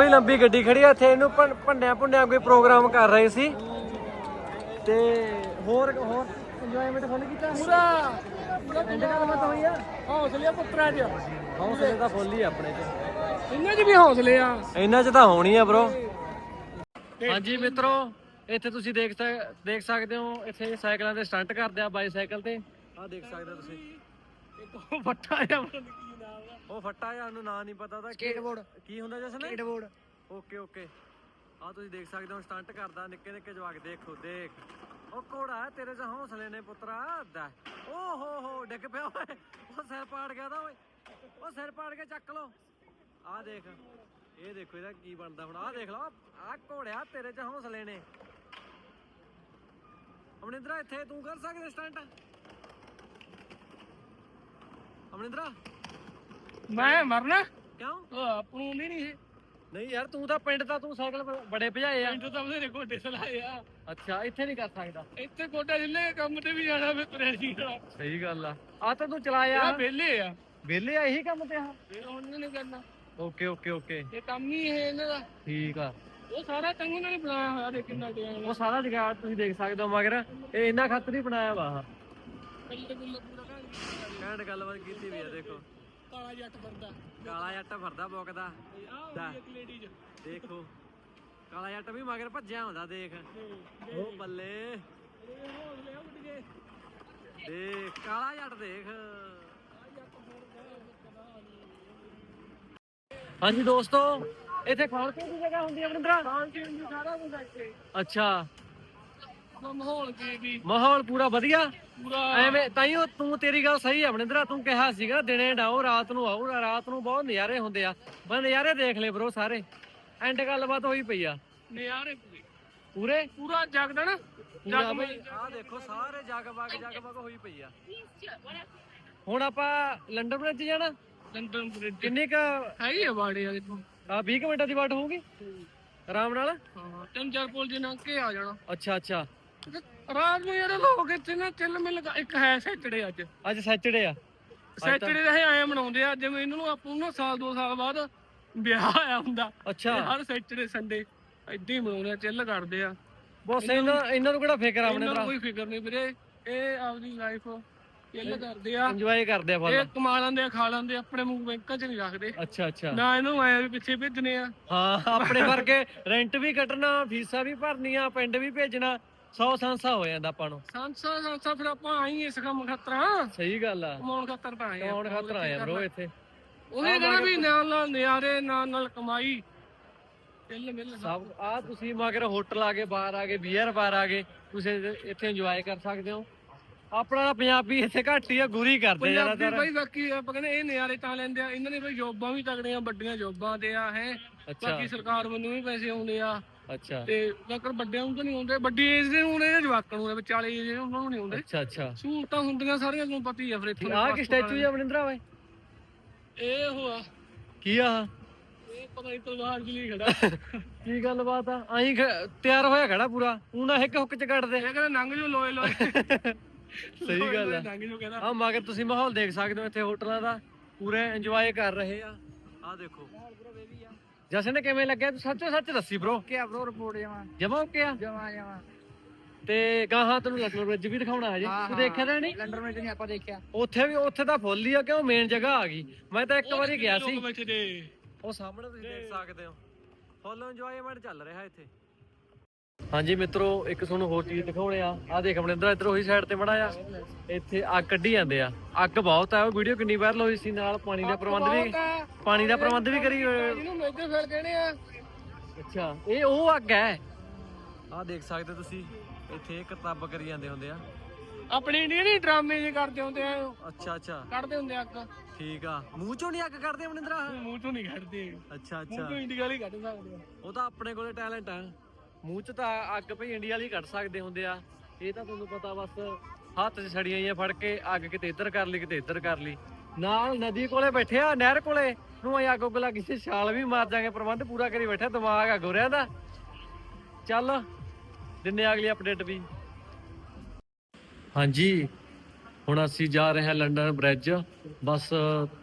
ਦੇਖੋ ਹੀ ਲੰਬੀ ਗੱਡੀ ਖੜੀ ਆ ਇੱਥੇ ਇਹਨੂੰ ਭੰਡਿਆਂ ਭੁੰਡਿਆਂ ਕੋਈ ਪ੍ਰੋਗਰਾਮ ਕਰ ਰਹੇ ਸੀ। ਤੇ ਹੋਰ ਹੋਰ ਇੰਜੋਇਮੈਂਟ ਫੁੱਲ ਕੀਤਾ? ਪੂਰਾ। ਪੂਰਾ ਐਂਡ ਗੱਲਬਾਤ ਹੋਈ ਆ? ਹੌਸਲੇ ਪੁੱਤਰਾ ਜੀ ਹੌਸਲੇ ਤਾਂ ਫੁੱਲ ਹੀ ਆ ਆਪਣੇ ਚ ਇਹਨਾਂ 'ਚ ਵੀ ਹੌਸਲੇ ਆ। ਇਹਨਾਂ 'ਚ ਤਾਂ ਹੋਣੀ ਆ ਬ్రో ਹਾਂਜੀ ਮਿੱਤਰੋ ਇੱਥੇ ਤੁਸੀਂ ਦੇਖ ਦੇਖ ਸਕਦੇ ਹੋ ਇੱਥੇ ਸਾਈਕਲਾਂ ਦੇ ਸਟੰਟ ਕਰਦੇ ਆ ਬਾਈਸਾਈਕਲ ਤੇ। ਆਹ ਦੇਖ ਸਕਦੇ ਹੋ ਤੁਸੀਂ। ਇੱਕ ਨਾਮ ਆ ਉਹ ਫੱਟਾ ਜਾਂ ਨੂੰ ਨਾਂ ਨਹੀਂ ਪਤਾ ਕੀ- Skateboard। ਕੀ ਹੁੰਦਾ ਜਸਨ ਸਕੇਟਬੋਰਡ ਓਕੇ ਓਕੇ। ਆ ਤੁਸੀਂ ਦੇਖ ਸਕਦੇ ਹੋ ਸਟੰਟ ਕਰਦਾ ਨਿੱਕੇ ਨਿੱਕੇ ਜਵਾਕ ਦੇਖੋ ਦੇਖ। ਉਹ ਘੋੜਾ ਹੈ, ਤੇਰੇ 'ਚ ਹੌਸਲੇ ਨੇ ਪੁੱਤਰਾ ਦਾ। ਓ ਹੋ ਹੋ ਡਿੱਗ ਪਿਆ ਓਏ। ਉਹ ਸਿਰ ਪਾੜ ਗਿਆ ਦਾ ਓਏ। ਉਹ ਸਿਰ ਪਾੜ ਕੇ ਚੱਕ ਲੋ ਆ ਦੇਖ ਇਹ ਦੇਖੋ ਇਹਦਾ ਕੀ ਬਣਦਾ ਹੁਣ। ਆ ਦੇਖ ਲਓ ਆ ਘੋੜਿਆ ਤੇਰੇ 'ਚ ਹੌਸਲੇ ਨੇ। ਅਮਰਿੰਦਰਾ ਇੱਥੇ ਤੂੰ ਕਰ ਸਕਦੇ ਸਟੰਟ? ਅਮਰਿੰਦਰਾ ਮੈਂ ਮਰਨਾ? ਕਿਉਂ? ਉਹ ਆਪ ਨੂੰ ਨਹੀਂ ਨਹੀਂ ਨਹੀਂ ਯਾਰ ਤੂੰ ਤਾਂ ਪਿੰਡ ਤਾਂ ਤੂੰ ਸਾਈਕਲ ਬੜੇ ਭਜਾਏ ਆ। ਪਿੰਡ ਤਾਂ ਬਥੇਰੇ ਗੋਡੇ ਸਲਾਏ ਆ। ਅੱਛਾ ਇੱਥੇ ਨਹੀਂ ਕਰ ਸਕਦਾ। ਇੱਥੇ ਗੋਡਾ ਜਿੱਲੇ ਕੰਮ ਤੇ ਵੀ ਜਾਣਾ ਫਿਰ ਤੁਰਿਆ ਆ ਸਹੀ ਗੱਲ ਆ। ਆ ਤਾਂ ਤੂੰ ਚਲਾਇਆ। ਵਿਹਲੇ ਆ। ਵਿਹਲੇ ਆ ਇਹੀ ਕੰਮ ਤੇ ਆ? ਫਿਰ ਉਹਨਾਂ ਨੇ ਕਰਨਾ। Okay okay okay. ਇਹ ਕੰਮ ਹੀ ਇਹ ਇਹਨਾਂ ਦਾ। ਠੀਕ ਆ। ਉਹ ਸਾਰਾ ਤੰਗ ਨਾਲ ਹੀ ਬਣਾਇਆ ਹੋਇਆ ਦੇ ਕਿੰਨਾ ਟਾਈਮ ਉਹ ਸਾਰਾ ਜਗਾੜ ਤੁਸੀਂ ਦੇਖ ਸਕਦੇ ਹੋ ਮਗਰ ਇਹ ਇਹਨਾਂ ਖਾਤਰ ਹੀ ਬਣਾਇਆ ਵਾ। ਆਹ। ਕੱਲੇ ਗੁੱਲੇ ਪੂਰਾ ਘਰ ਹੀ ਕਹਿਣ ਗੱਲਬਾਤ ਕੀਤੀ ਵੀ ਆ ਦੇਖੋ। ਕਾਲਾ ਜੱਟ ਬੰਦਾ ਕਾਲਾ ਜੱਟ ਫਿਰਦਾ ਬੋਕਦਾ। ਆਹ ਦਾ। ਉਹਦੀ ਇੱਕ ਲੇਡੀਜ਼ ਦੇਖੋ। ਕਾਲਾ ਜੱਟ ਵੀ ਮਗਰ ਭੱਜਿਆ ਹੁੰਦਾ ਦੇਖ। ਉਹ ਬੱਲੇ। ਹੌਸਲੇ ਉੱਡ ਗਏ ਦੇਖ ਕਾਲਾ ਜੱਟ ਦੇਖ। ਹਾਂਜੀ ਦੋਸਤੋ ਇੱਥੇ ਖਾਣ ਪੀਣ ਦੀ ਜਗ੍ਹਾ ਹੁੰਦੀ ਹੈ ਅਮਰਿੰਦਰਾ ਖਾਣ ਪੀਣ ਦੀ ਸਾਰਾ ਕੁਝ ਇੱਥੇ। ਅੱਛਾ। ਮਾਹੌਲ ਕੀ ਵੀ। ਮਾਹੌਲ ਪੂਰਾ ਵਧੀਆ? ਪੂਰਾ। ਐਵੇਂ ਤਾਈਓ ਤੂੰ ਤੇਰੀ ਗੱਲ ਸਹੀ ਆ ਮਨਿੰਦਰਾ ਤੂੰ ਕਿਹਾ ਸੀਗਾ ਦਿਨੇ ਡਾਓ ਰਾਤ ਨੂੰ ਆਓ ਰਾਤ ਨੂੰ ਬਹੁਤ ਨਜ਼ਾਰੇ ਹੁੰਦੇ ਆ। ਮੈਂ ਨਜ਼ਾਰੇ ਦੇਖ ਲੈ ਬਰੋ ਸਾਰੇ। ਐਂਡ ਗੱਲਬਾਤ ਹੋਈ ਪਈ ਆ। ਨਿਆਰੇ ਪੂਰੇ। ਪੂਰੇ? ਪੂਰਾ ਜਗਦਾ ਨਾ। ਪੂਰਾ ਜਗ ਬਈ ਆ ਦੇਖੋ ਸਾਰੇ ਜਗਬਗ ਜਗਬਗ ਹੋਈ ਪਈ ਆ। ਹੁਣ ਆਪਾਂ ਲੰਡਨ ਬ੍ਰਿਜ ਜਾਣਾ? ਲੰਡਨ ਬ੍ਰਿਜ ਕਿੰਨੇ ਕ ਹੈਗੀ ਆ ਬਾੜੇ ਵਾਲੇ ਤੋਂ। ਆ 20 ਕੁ ਮਿੰਟਾਂ ਦੀ ਵਾਟ ਹੋਊਗੀ? ਆਰਾਮ ਨਾਲ? ਹਾਂ ਤਿੰਨ ਚਾਰ ਪੁਲ ਜੇ ਲੰਘ ਕੇ ਆ ਜਾਣਾ। ਅੱਛਾ ਅੱਛਾ। ਰਾਤ ਨੂੰ ਯਾਰ ਲੋਕ ਇੱਥੇ ਨਾ ਚੱਲ ਮਿਲ ਇੱਕ ਹੈ ਸੈਟਰਡੇ ਅੱਜ। ਅੱਜ ਸੈਚਰਡੇ ਆ। ਸੈਟਰਡੇ ਦਾ ਇਹ ਐਂ ਮਨਾਉਂਦੇ ਆ ਜਿਵੇਂ ਇਹਨਾਂ ਨੂੰ ਆਪਾਂ ਨੂੰ ਨਾ ਸਾਲ ਦੋ ਸਾਲ ਬਾਅਦ ਵਿਆਹ ਆਇਆ ਹੁੰਦਾ। ਅੱਛਾ। ਹਰ ਸੈਟਰਡੇ ਸੰਡੇ ਏਦਾਂ ਹੀ ਮਨਾਉਂਦੇ ਆ ਚੱਲ ਕਰਦੇ ਆ। ਬਸ ਇਹਨਾਂ ਇਹਨਾਂ ਨੂੰ ਕਿਹੜਾ ਫਿਕਰ ਆਪਣੇ ਇਹਨਾਂ ਨੂੰ ਭਰਾ? ਕੋਈ ਫਿਕਰ ਨਹੀਂ ਵੀਰੇ ਇਹ ਆਪਦੀ ਲਾਈਫ ਚੱਲ ਕਰਦੇ ਆ। ਇੰਜੋਏ ਕਰਦੇ ਆ ਇਹ ਫੁੱਲ ਕਮਾ ਲੈਂਦੇ ਆ ਖਾ ਲੈਂਦੇ ਆ, ਆਪਣੇ ਮੂੰਹ ਬੈਂਕਾਂ 'ਚ ਨਹੀਂ ਰੱਖਦੇ। ਅੱਛਾ ਅੱਛਾ। ਨਾ ਇਹਨੂੰ ਆਇਆ ਵੀ ਪਿੱਛੇ ਭੇਜਣੇ ਆ। ਹਾਂ ਆਪਣੇ ਵਰਗੇ ਰੈਂਟ ਵੀ ਕੱਟਣਾ ਫੀਸਾਂ ਵੀ ਭਰਨੀਆਂ ਪਿੰਡ ਵੀ ਭੇਜਣਾ। 100 ਸੰਸਾ ਹੋ ਜਾਂਦਾ ਆਪਾਂ ਨੂੰ। ਸੰਸਾ ਸੰਸਾ ਫਿਰ ਆਪਾਂ ਆਈ ਇਸ ਕੰਮ ਖਾਤਰ। ਸਹੀ ਗੱਲ ਆ। ਕਮਾਉਣ ਖਾਤਰ ਤਾਂ ਆਏ ਆ ਕੌਣ ਖਾਤਰ ਆਇਆ ਬ్రో ਇੱਥੇ। ਉਹਨੇ ਕਹਿੰਦਾ ਵੀ ਨਾਲ ਨਾਲ ਨਿਆਰੇ ਨਾਲ ਨਾਲ ਕਮਾਈ। ਚੱਲ ਮਿਲ। ਸਭ ਆ ਤੁਸੀਂ ਮਗਰ ਹੋਟਲ ਆ ਕੇ ਬਾਹਰ ਆ ਕੇ ਬੀਅਰ ਬਾਰ ਆ ਕੇ ਤੁਸੀਂ ਇੱਥੇ ਇੰਜੋਏ ਕਰ ਸਕਦੇ ਹੋ। ਆਪਣਾ ਤਾਂ ਪੰਜਾਬੀ ਇੱਥੇ ਘੱਟ ਹੀ ਆ ਗੁਰੀ ਕਰਦੇ ਪੰਜਾਬੀ ਜ਼ਿਆਦਾਤਰ। ਬਾਈ ਬਾਕੀ ਆਪਾਂ ਕਹਿੰਦੇ ਇਹ ਨਿਆਰੇ ਤਾਂ ਲੈਂਦੇ ਆ ਇਹਨਾਂ ਨੇ ਬਈ ਜੋਬਾਂ ਵੀ ਤਗੜੀਆਂ ਵੱਡੀਆਂ ਜੋਬਾਂ ਤੇ ਆ ਹੈ। ਬਾਕੀ ਸਰਕਾਰ ਵੱਲੋਂ ਵੀ ਪੈਸੇ ਆਉਂਦੇ ਆ। ਅੱਛਾ। ਤੇ ਜੇਕਰ ਵੱਡਿਆਂ ਨੂੰ ਤਾਂ ਨਹੀਂ ਆਉਂਦੇ ਵੱਡੀ ਏਜ ਦੇ ਨੂੰ ਨੇ ਜਵਾਕਾਂ ਨੂੰ ਆਉਂਦੇ 40 ਏਜ ਦੇ ਉਹਨਾਂ ਨੂੰ ਨਹੀਂ ਆਉਂਦੇ। ਅੱਛਾ ਅੱਛਾ। ਸਹੂਲਤਾਂ ਹੁੰਦੀਆਂ ਸਾਰੀਆਂ ਤੁਹਾਨੂੰ ਪਤਾ ਹੀ ਆ ਫਿਰ ਇੱਥੇ ਆ ਕਿ ਸਟੈਚੂ ਜੀ ਅਮਰਿੰਦਰਾ ਓਏ ਇਹ ਹੋਆ ਕੀ ਆ ਇਹ ਪਤਾ ਨਹੀਂ ਤਲਵਾਰ ਜੀ ਲਈ ਖੜਾ। ਕੀ ਗੱਲਬਾਤ ਆ? ਆਈ ਤਿਆਰ ਹੋਇਆ ਖੜਾ ਪੂਰਾ। ਉਹਨਾਂ ਹਿੱਕ ਹੁੱਕ ਚ ਕੱਢਦੇ। ਇਹ ਕਹਿੰਦਾ ਨੰਗ ਜੋ ਲੋਏ ਲੋਏ। ਸਹੀ ਗੱਲ ਆ। ਆ ਮਗਰ ਤੁਸੀਂ ਮਾਹੌਲ ਦੇਖ ਸਕਦੇ ਹੋ ਇੱਥੇ ਹੋਟਲਾਂ ਦਾ। ਪੂਰੇ ਇੰਜੋਏ ਕਰ ਰਹੇ ਆ। ਆ ਦੇਖੋ। ਜਸ਼ਨ ਨੇ ਕਿਵੇਂ ਲੱਗਿਆ? ਤੂੰ ਸੱਚੋ ਸੱਚ ਦੱਸੀ ਬ్రో ਕੀ ਆ ਬ్రో ਰਿਪੋਰਟ ਜਮਾ। ਜਮਾ ਕਿ ਆ? ਜਮਾ ਜਮਾ। ਤੇ ਗਾਹਾਂ ਤੈਨੂੰ ਲਖਨਊ ਬ੍ਰਿਜ ਵੀ ਦਿਖਾਉਣਾ ਹਜੇ। ਤੂੰ ਦੇਖਿਆ ਤਾਂ ਨਹੀਂ? ਲੰਡਨ ਵਿੱਚ ਨਹੀਂ ਆਪਾਂ ਦੇਖਿਆ। ਉੱਥੇ ਵੀ ਉੱਥੇ ਤਾਂ ਫੁੱਲ ਹੀ ਆ ਕਿਉਂ? ਮੇਨ ਜਗ੍ਹਾ ਆ ਗਈ। ਮੈਂ ਤਾਂ ਇੱਕ ਵਾਰੀ ਗਿਆ ਸੀ। ਉਹ ਸਾਹਮਣੇ ਤੁਸੀਂ ਦੇਖ ਸਕਦੇ ਹੋ। ਫੁੱਲ ਇੰਜੋਇਮੈਂਟ ਚੱਲ ਰਿਹਾ ਇੱਥੇ। ਹਾਂਜੀ ਮਿੱਤਰੋ ਇੱਕ ਤੁਹਾਨੂੰ ਹੋਰ ਚੀਜ਼ ਦਿਖਾਉਣੇ ਆ। ਆ ਦੇਖ ਆਪਣੇ ਇੱਧਰ ਇੱਧਰ ਉਹੀ ਸਾਈਡ ਤੇ ਮੜਾ ਆ। ਇੱਥੇ ਅੱਗ ਕੱਢੀ ਜਾਂਦੇ ਆ। ਅੱਗ ਬਹੁਤ ਆ ਉਹ ਵੀਡੀਓ ਕਿੰਨੀ ਵਾਇਰਲ ਹੋਈ ਸੀ ਨਾਲ ਪਾਣੀ ਦਾ ਪ੍ਰਬੰਧ ਵੀ ਪਾਣੀ ਦਾ ਪ੍ਰਬੰਧ ਵੀ ਕਰੀ ਹੋਏ- ਇਹਨੂੰ ਮੇਜਰ ਫੇਰ ਕਹਿੰਦੇ ਆ। ਅੱਛਾ ਇਹ ਉਹ ਅੱਗ ਹੈ। ਆ ਦੇਖ ਸਕਦੇ ਤੁਸੀਂ ਇੱਥੇ ਕਿਤਾਬ ਕਰੀ ਜਾਂਦੇ ਹੁੰਦੇ ਆ। ਆਪਣੇ ਇੰਡੀਆ ਨਹੀਂ ਡਰਾਮੇ ਜੇ ਕਰਦੇ ਹੁੰਦੇ ਆ ਅੱਛਾ ਅੱਛਾ। ਕੱਢਦੇ ਹੁੰਦੇ ਆ ਅੱਗ। ਠੀਕ ਆ। ਮੂੰਹ ਚੋਂ ਨਹੀਂ ਅੱਗ ਕੱਢਦੇ ਮਨਿੰਦਰਾ ਮੂੰਹ ਤੋਂ ਨਹੀਂ ਕੱਢਦੇ। ਅੱਛਾ ਮੂੰਹ ਤੋਂ ਇੰਡੀਆ ਵਾਲੀ ਕੱਢ ਸਕਦੇ ਆ। ਉਹ ਤਾਂ ਆਪਣੇ ਕੋਲੇ ਟੈਲੈਂਟ ਆ। ਮੂੰਹ 'ਚ ਤਾਂ ਅੱਗ ਭਈ ਇੰਡੀਆ ਵਾਲੀ ਕੱਢ ਸਕਦੇ ਹੁੰਦੇ ਆ। ਇਹ ਤਾਂ ਤੁਹਾਨੂੰ ਪਤਾ ਬਸ, ਹੱਥ 'ਚ ਛੜੀਆਂ ਜਿਹੀਆਂ ਫੜ ਕੇ ਅੱਗ ਕਿਤੇ ਇੱਧਰ ਕਰ ਲਈ, ਕਿਤੇ ਇੱਧਰ ਕਰ ਲਈ। ਨਾਲ ਨਦੀ ਕੋਲੇ ਬੈਠੇ ਆ, ਨਹਿਰ ਕੋਲੇ। ਨੂੰ ਅਸੀਂ ਅੱਗ ਲੱਗ ਲੱਗੀ ਸੀ, ਛਾਲ ਵੀ ਮਾਰ ਜਾਗੇ ਪ੍ਰਬੰਧ ਪੂਰਾ ਕਰੀ ਬੈਠਾ ਦਿਮਾਗ ਆ ਗੋਰਿਆਂ ਦਾ ਚੱਲ, ਦਿੰਨੇ ਅਗਲੀ ਅਪਡੇਟ ਵੀ। ਹਾਂਜੀ ਹੁਣ ਅਸੀਂ ਜਾ ਰਹੇ ਹਾਂ ਲੰਡਨ ਬ੍ਰਿਜ। ਬਸ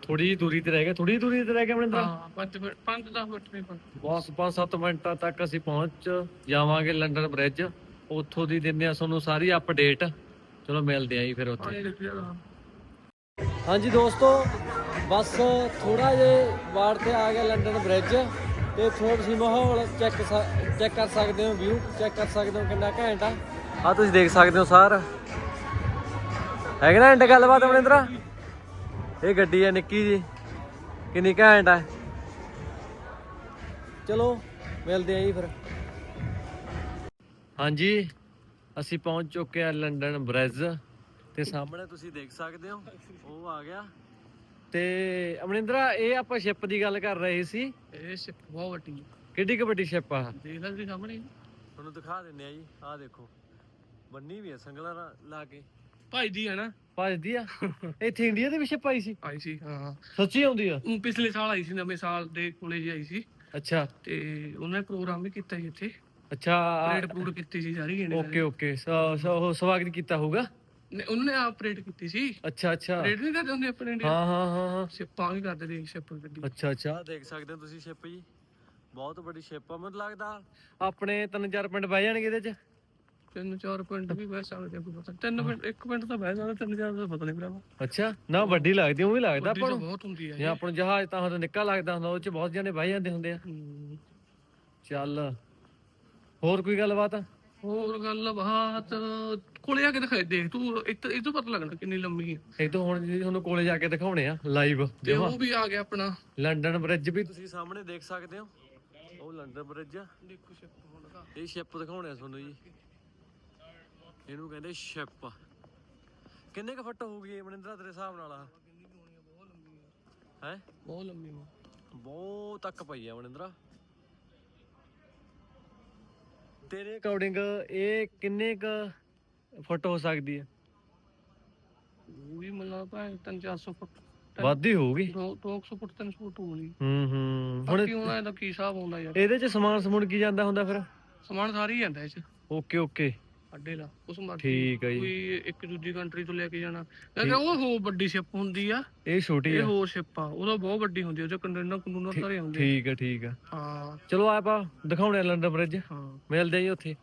ਥੋੜੀ ਜਿਹੀ ਦੂਰੀ ਤੇ ਰਹਿ ਗਏ। ਥੋੜੀ ਜਿਹੀ ਦੂਰੀ ਤੇ ਰਹਿ ਗਏ ਆਪਣੇ ਹਾਂ 5 ਮਿੰਟ 5 10 ਮਿੰਟ ਪੰਜ। ਬਸ 5-7 ਮਿੰਟਾਂ ਤੱਕ ਅਸੀਂ ਪਹੁੰਚ ਜਾਵਾਂਗੇ ਲੰਡਨ ਬ੍ਰਿਜ। ਉੱਥੋਂ ਦੀ ਦਿੰਦੇ ਆ ਤੁਹਾਨੂੰ ਸਾਰੀ ਅਪਡੇਟ ਚਲੋ ਮਿਲਦੇ ਆਂ ਜੀ ਫਿਰ ਉੱਥੇ। ਹਾਂਜੀ ਦੋਸਤੋ ਬਸ ਥੋੜਾ ਜੇ ਵਾਰ ਤੇ ਆ ਗਿਆ ਲੰਡਨ ਬ੍ਰਿਜ ਤੇ ਇੱਥੋਂ ਤੁਸੀਂ ਮਾਹੌਲ ਚੈੱਕ ਚੈੱਕ ਕਰ ਸਕਦੇ ਹੋ ਵਿਊ ਚੈੱਕ ਕਰ ਸਕਦੇ ਹੋ ਕਿੰਨਾ ਘੈਂਟ ਆ। ਆ ਤੁਸੀਂ ਦੇਖ ਸਕਦੇ ਹੋ ਸਾਰ। ਹੈਗਾ ਨਾ ਐਂਡ ਗੱਲਬਾਤ ਇਧਰ ਇਹ ਗੱਡੀ ਹੈ ਨਿੱਕੀ ਜੀ। ਕਿੰਨੀ ਘੈਂਟ ਆ? ਚਲੋ ਮਿਲਦੇ ਆਂ ਜੀ ਫਿਰ। ਹਾਂਜੀ ਅਸੀਂ ਪਹੁੰਚ ਚੁੱਕੇ ਆ ਲੰਡਨ ਬ੍ਰਿਜ। ਤੇ ਸਾਹਮਣੇ ਤੁਸੀਂ ਦੇਖ ਸਕਦੇ ਹੋ ਉਹ ਆ ਗਿਆ। ਤੇ ਅਮਰਿੰਦਰਾ ਇਹ ਆਪਾਂ ਸ਼ਿਪ ਦੀ ਗੱਲ ਕਰ ਰਹੇ ਸੀ। ਇਹ ਸ਼ਿਪ ਬਹੁਤ ਵੱਡੀ ਕਿੱਡੀ ਕੁ ਵੱਡੀ ਸ਼ਿਪ ਆ? ਦੇਖ ਲੈ ਤੁਸੀਂ ਸਾਹਮਣੇ। ਤੁਹਾਨੂੰ ਦਿਖਾ ਦਿੰਨੇ ਆ ਜੀ ਆਹ ਦੇਖੋ। ਬੰਨੀ ਵੀ ਆ ਸੰਗਲਾ ਲਾ ਕੇ। ਭਾਈ ਦੀ ਹੈ ਨਾ। ਭੱਜਦੀ ਆ? ਇੱਥੇ ਇੰਡੀਆ ਦੇ ਸ਼ਿਪ ਆਈ ਸੀ? ਆਈ ਸੀ। ਹਾਂ। ਸੱਚੀ ਆਉਂਦੀ ਆ? ਉਹ ਪਿਛਲੇ ਸਾਲ ਆਈ ਸੀ ਨਵੇਂ ਸਾਲ ਦੇ ਕੋਲੇ ਜੀ ਆਈ ਸੀ। ਅੱਛਾ। ਤੇ ਉਹਨੇ ਪ੍ਰੋਗਰਾਮ ਵੀ ਕੀਤਾ ਸੀ ਇੱਥੇ। ਅੱਛਾ ਪਰੇਡ ਪਰੂਡ ਕੀਤੀ ਸੀ ਸਾਰੀ ਇੰਡੀਆ ਓਕੇ ਓਕੇ। ਸੋ ਸਵਾਗਤ ਕੀਤਾ ਹੋਊਗਾ? ਉਹਨਾਂ ਨੇ ਆਪ ਪਰੇਡ ਕੀਤੀ ਸੀ। ਅੱਛਾ ਅੱਛਾ। ਪਰੇਡ ਨਹੀਂ ਕਰਦੇ ਹੁੰਦੇ ਆਪਣੇ ਇੰਡੀਆ ਹਾਂ ਹਾਂ ਹਾਂ ਹਾਂ। ਸ਼ਿਪਾਂ ਵੀ ਕਰਦੇ ਨੇ ਸ਼ਿਪ ਗੱਡੀ ਅੱਛਾ ਅੱਛਾ। ਦੇਖ ਸਕਦੇ ਹੋ ਤੁਸੀਂ ਸ਼ਿਪ ਜੀ। ਬਹੁਤ ਵੱਡੀ ਸ਼ਿਪ ਆ ਮੈਨੂੰ ਲੱਗਦਾ। ਆਪਣੇ ਤਿੰਨ ਚਾਰ ਪਿੰਡ ਬਹਿ ਜਾਣਗੇ ਇਹਦੇ ਚ। ਤਿੰਨ ਚਾਰ ਪਿੰਡ ਵੀ ਬਹਿ ਸਕਦੇ ਕੋਈ ਪਤਾ। ਤਿੰਨ ਪਿੰਡ ਇੱਕ ਪਿੰਡ ਤਾਂ ਬਹਿ ਜਾਂਦਾ ਤਿੰਨ ਚਾਰ ਦਾ ਪਤਾ ਨਹੀਂ ਭਰਾਵਾ। ਅੱਛਾ ਨਾ ਵੱਡੀ ਲੱਗਦੀ ਉਹ ਵੀ ਲੱਗਦਾ ਵੱਡੀ ਆਪਾਂ ਤਾਂ ਨੂੰ। ਬਹੁਤ ਹੁੰਦੀ ਹੈ ਜੇ ਆਪਾਂ ਨੂੰ ਜਹਾਜ਼ ਤਾਂ ਹੁੰਦਾ ਨਿੱਕਾ ਲੱਗਦਾ ਹੁੰਦਾ ਉਹ ਚ ਬਹੁਤ ਜਣੇ ਬਹਿ ਜਾਂਦੇ ਹੁੰਦੇ ਆ। ਹਮ। ਚੱਲ ਹੋਰ ਕੋਈ ਗੱਲਬਾਤ? ਹੋਰ ਗੱਲ ਬਾਤ ਕੋਲੇ ਆ ਕੇ ਦਿਖਾਈ ਦੇਖ ਤੂੰ ਇੱਥੇ ਇਹ ਤੋਂ ਪਤਾ ਲੱਗਣਾ ਕਿੰਨੀ ਲੰਮੀ ਹੈ ਇਹ ਤੋਂ ਹੁਣ ਜੀ ਤੁਹਾਨੂੰ ਕੋਲੇ ਜਾ ਕੇ ਦਿਖਾਉਣੇ ਆ ਲਾਈਵ ਤੇ ਉਹ ਵੀ ਆ ਗਿਆ ਆਪਣਾ। ਲੰਡਨ ਬ੍ਰਿਜ ਵੀ। ਤੁਸੀਂ ਸਾਹਮਣੇ ਦੇਖ ਸਕਦੇ ਹੋ। ਉਹ ਲੰਡਨ ਬ੍ਰਿਜ ਆ। ਦੇਖੋ ਸ਼ਿਪ ਹੋਣਾ ਇਹ ਸ਼ਿਪ ਦਿਖਾਉਣੇ ਆ ਤੁਹਾਨੂੰ ਜੀ। ਇਹਨੂੰ ਕਹਿੰਦੇ ਸ਼ਿਪ। ਕਿੰਨੇ ਕ ਫੁੱਟ ਹੋਊਗੀ ਮਨਿੰਦਰਾ ਤੇਰੇ ਹਿਸਾਬ ਨਾਲ ਆ ਹੈ? ਬਹੁਤ ਲੰਮੀ ਹੈ ਬਹੁਤ ਤੱਕ ਪਈ ਆ ਮਨਿੰਦਰਾ। ਤੇਰੇ ਅਕੋਰਡਿੰਗ ਇਹ ਕਿੰਨੇ ਕ ਫੁੱਟ ਹੋ ਸਕਦੀ ਹੈ ਉਹ ਵੀ ਤਿੰਨ ਚਾਰ ਸੌ ਫੁੱਟ। ਵਾਧੀ ਹੋਊਗੀ। 200 ਫੁੱਟ 300 ਫੁੱਟ ਹੋਣੀ ਹੂੰ ਹੂੰ। ਹੁਣ ਹੁਣ ਇਹਦਾ ਕੀ ਹਿਸਾਬ ਆਉਂਦਾ ਯਾਰ। ਇਹਦੇ ਚ ਸਮਾਨ ਸਮੂਨ ਕੀ ਜਾਂਦਾ ਹੁੰਦਾ ਫਿਰ? ਸਮਾਨ ਸਾਰੀ ਜਾਂਦਾ ਇਹ ਚ। Okay okay. ਅੱਡੇ ਦਾ ਉਸ ਮਰਜ਼ੀ ਠੀਕ ਹੈ ਜੀ। ਕੋਈ ਇੱਕ ਦੂਜੀ ਕੰਟਰੀ ਤੋਂ ਲੈ ਕੇ ਜਾਣਾ। ਮੈਂ ਉਹ ਹੋ ਵੱਡੀ ਸ਼ਿਪ ਹੁੰਦੀ ਆ। ਇਹ ਛੋਟੀ ਇਹ ਆ। ਹੋਰ ਸ਼ਿਪ ਆ ਉਹਦਾ ਬਹੁਤ ਵੱਡੀ ਹੁੰਦੀ ਆ ਉਹਦੇ ਕੰਟੇਨਰ ਕੰਟੇਨਰ ਸਾਰੇ ਹੁੰਦੇ ਠੀਕ ਆ। ਠੀਕ ਆ ਆ। ਹਾਂ। ਚਲੋ ਆਪਾਂ ਦਿਖਾਉਣੇ ਆ ਲੰਡਨ ਬ੍ਰਿਜ ਹਾਂ। ਮਿਲਦੇ ਆ ਜੀ ਉੱਥੇ।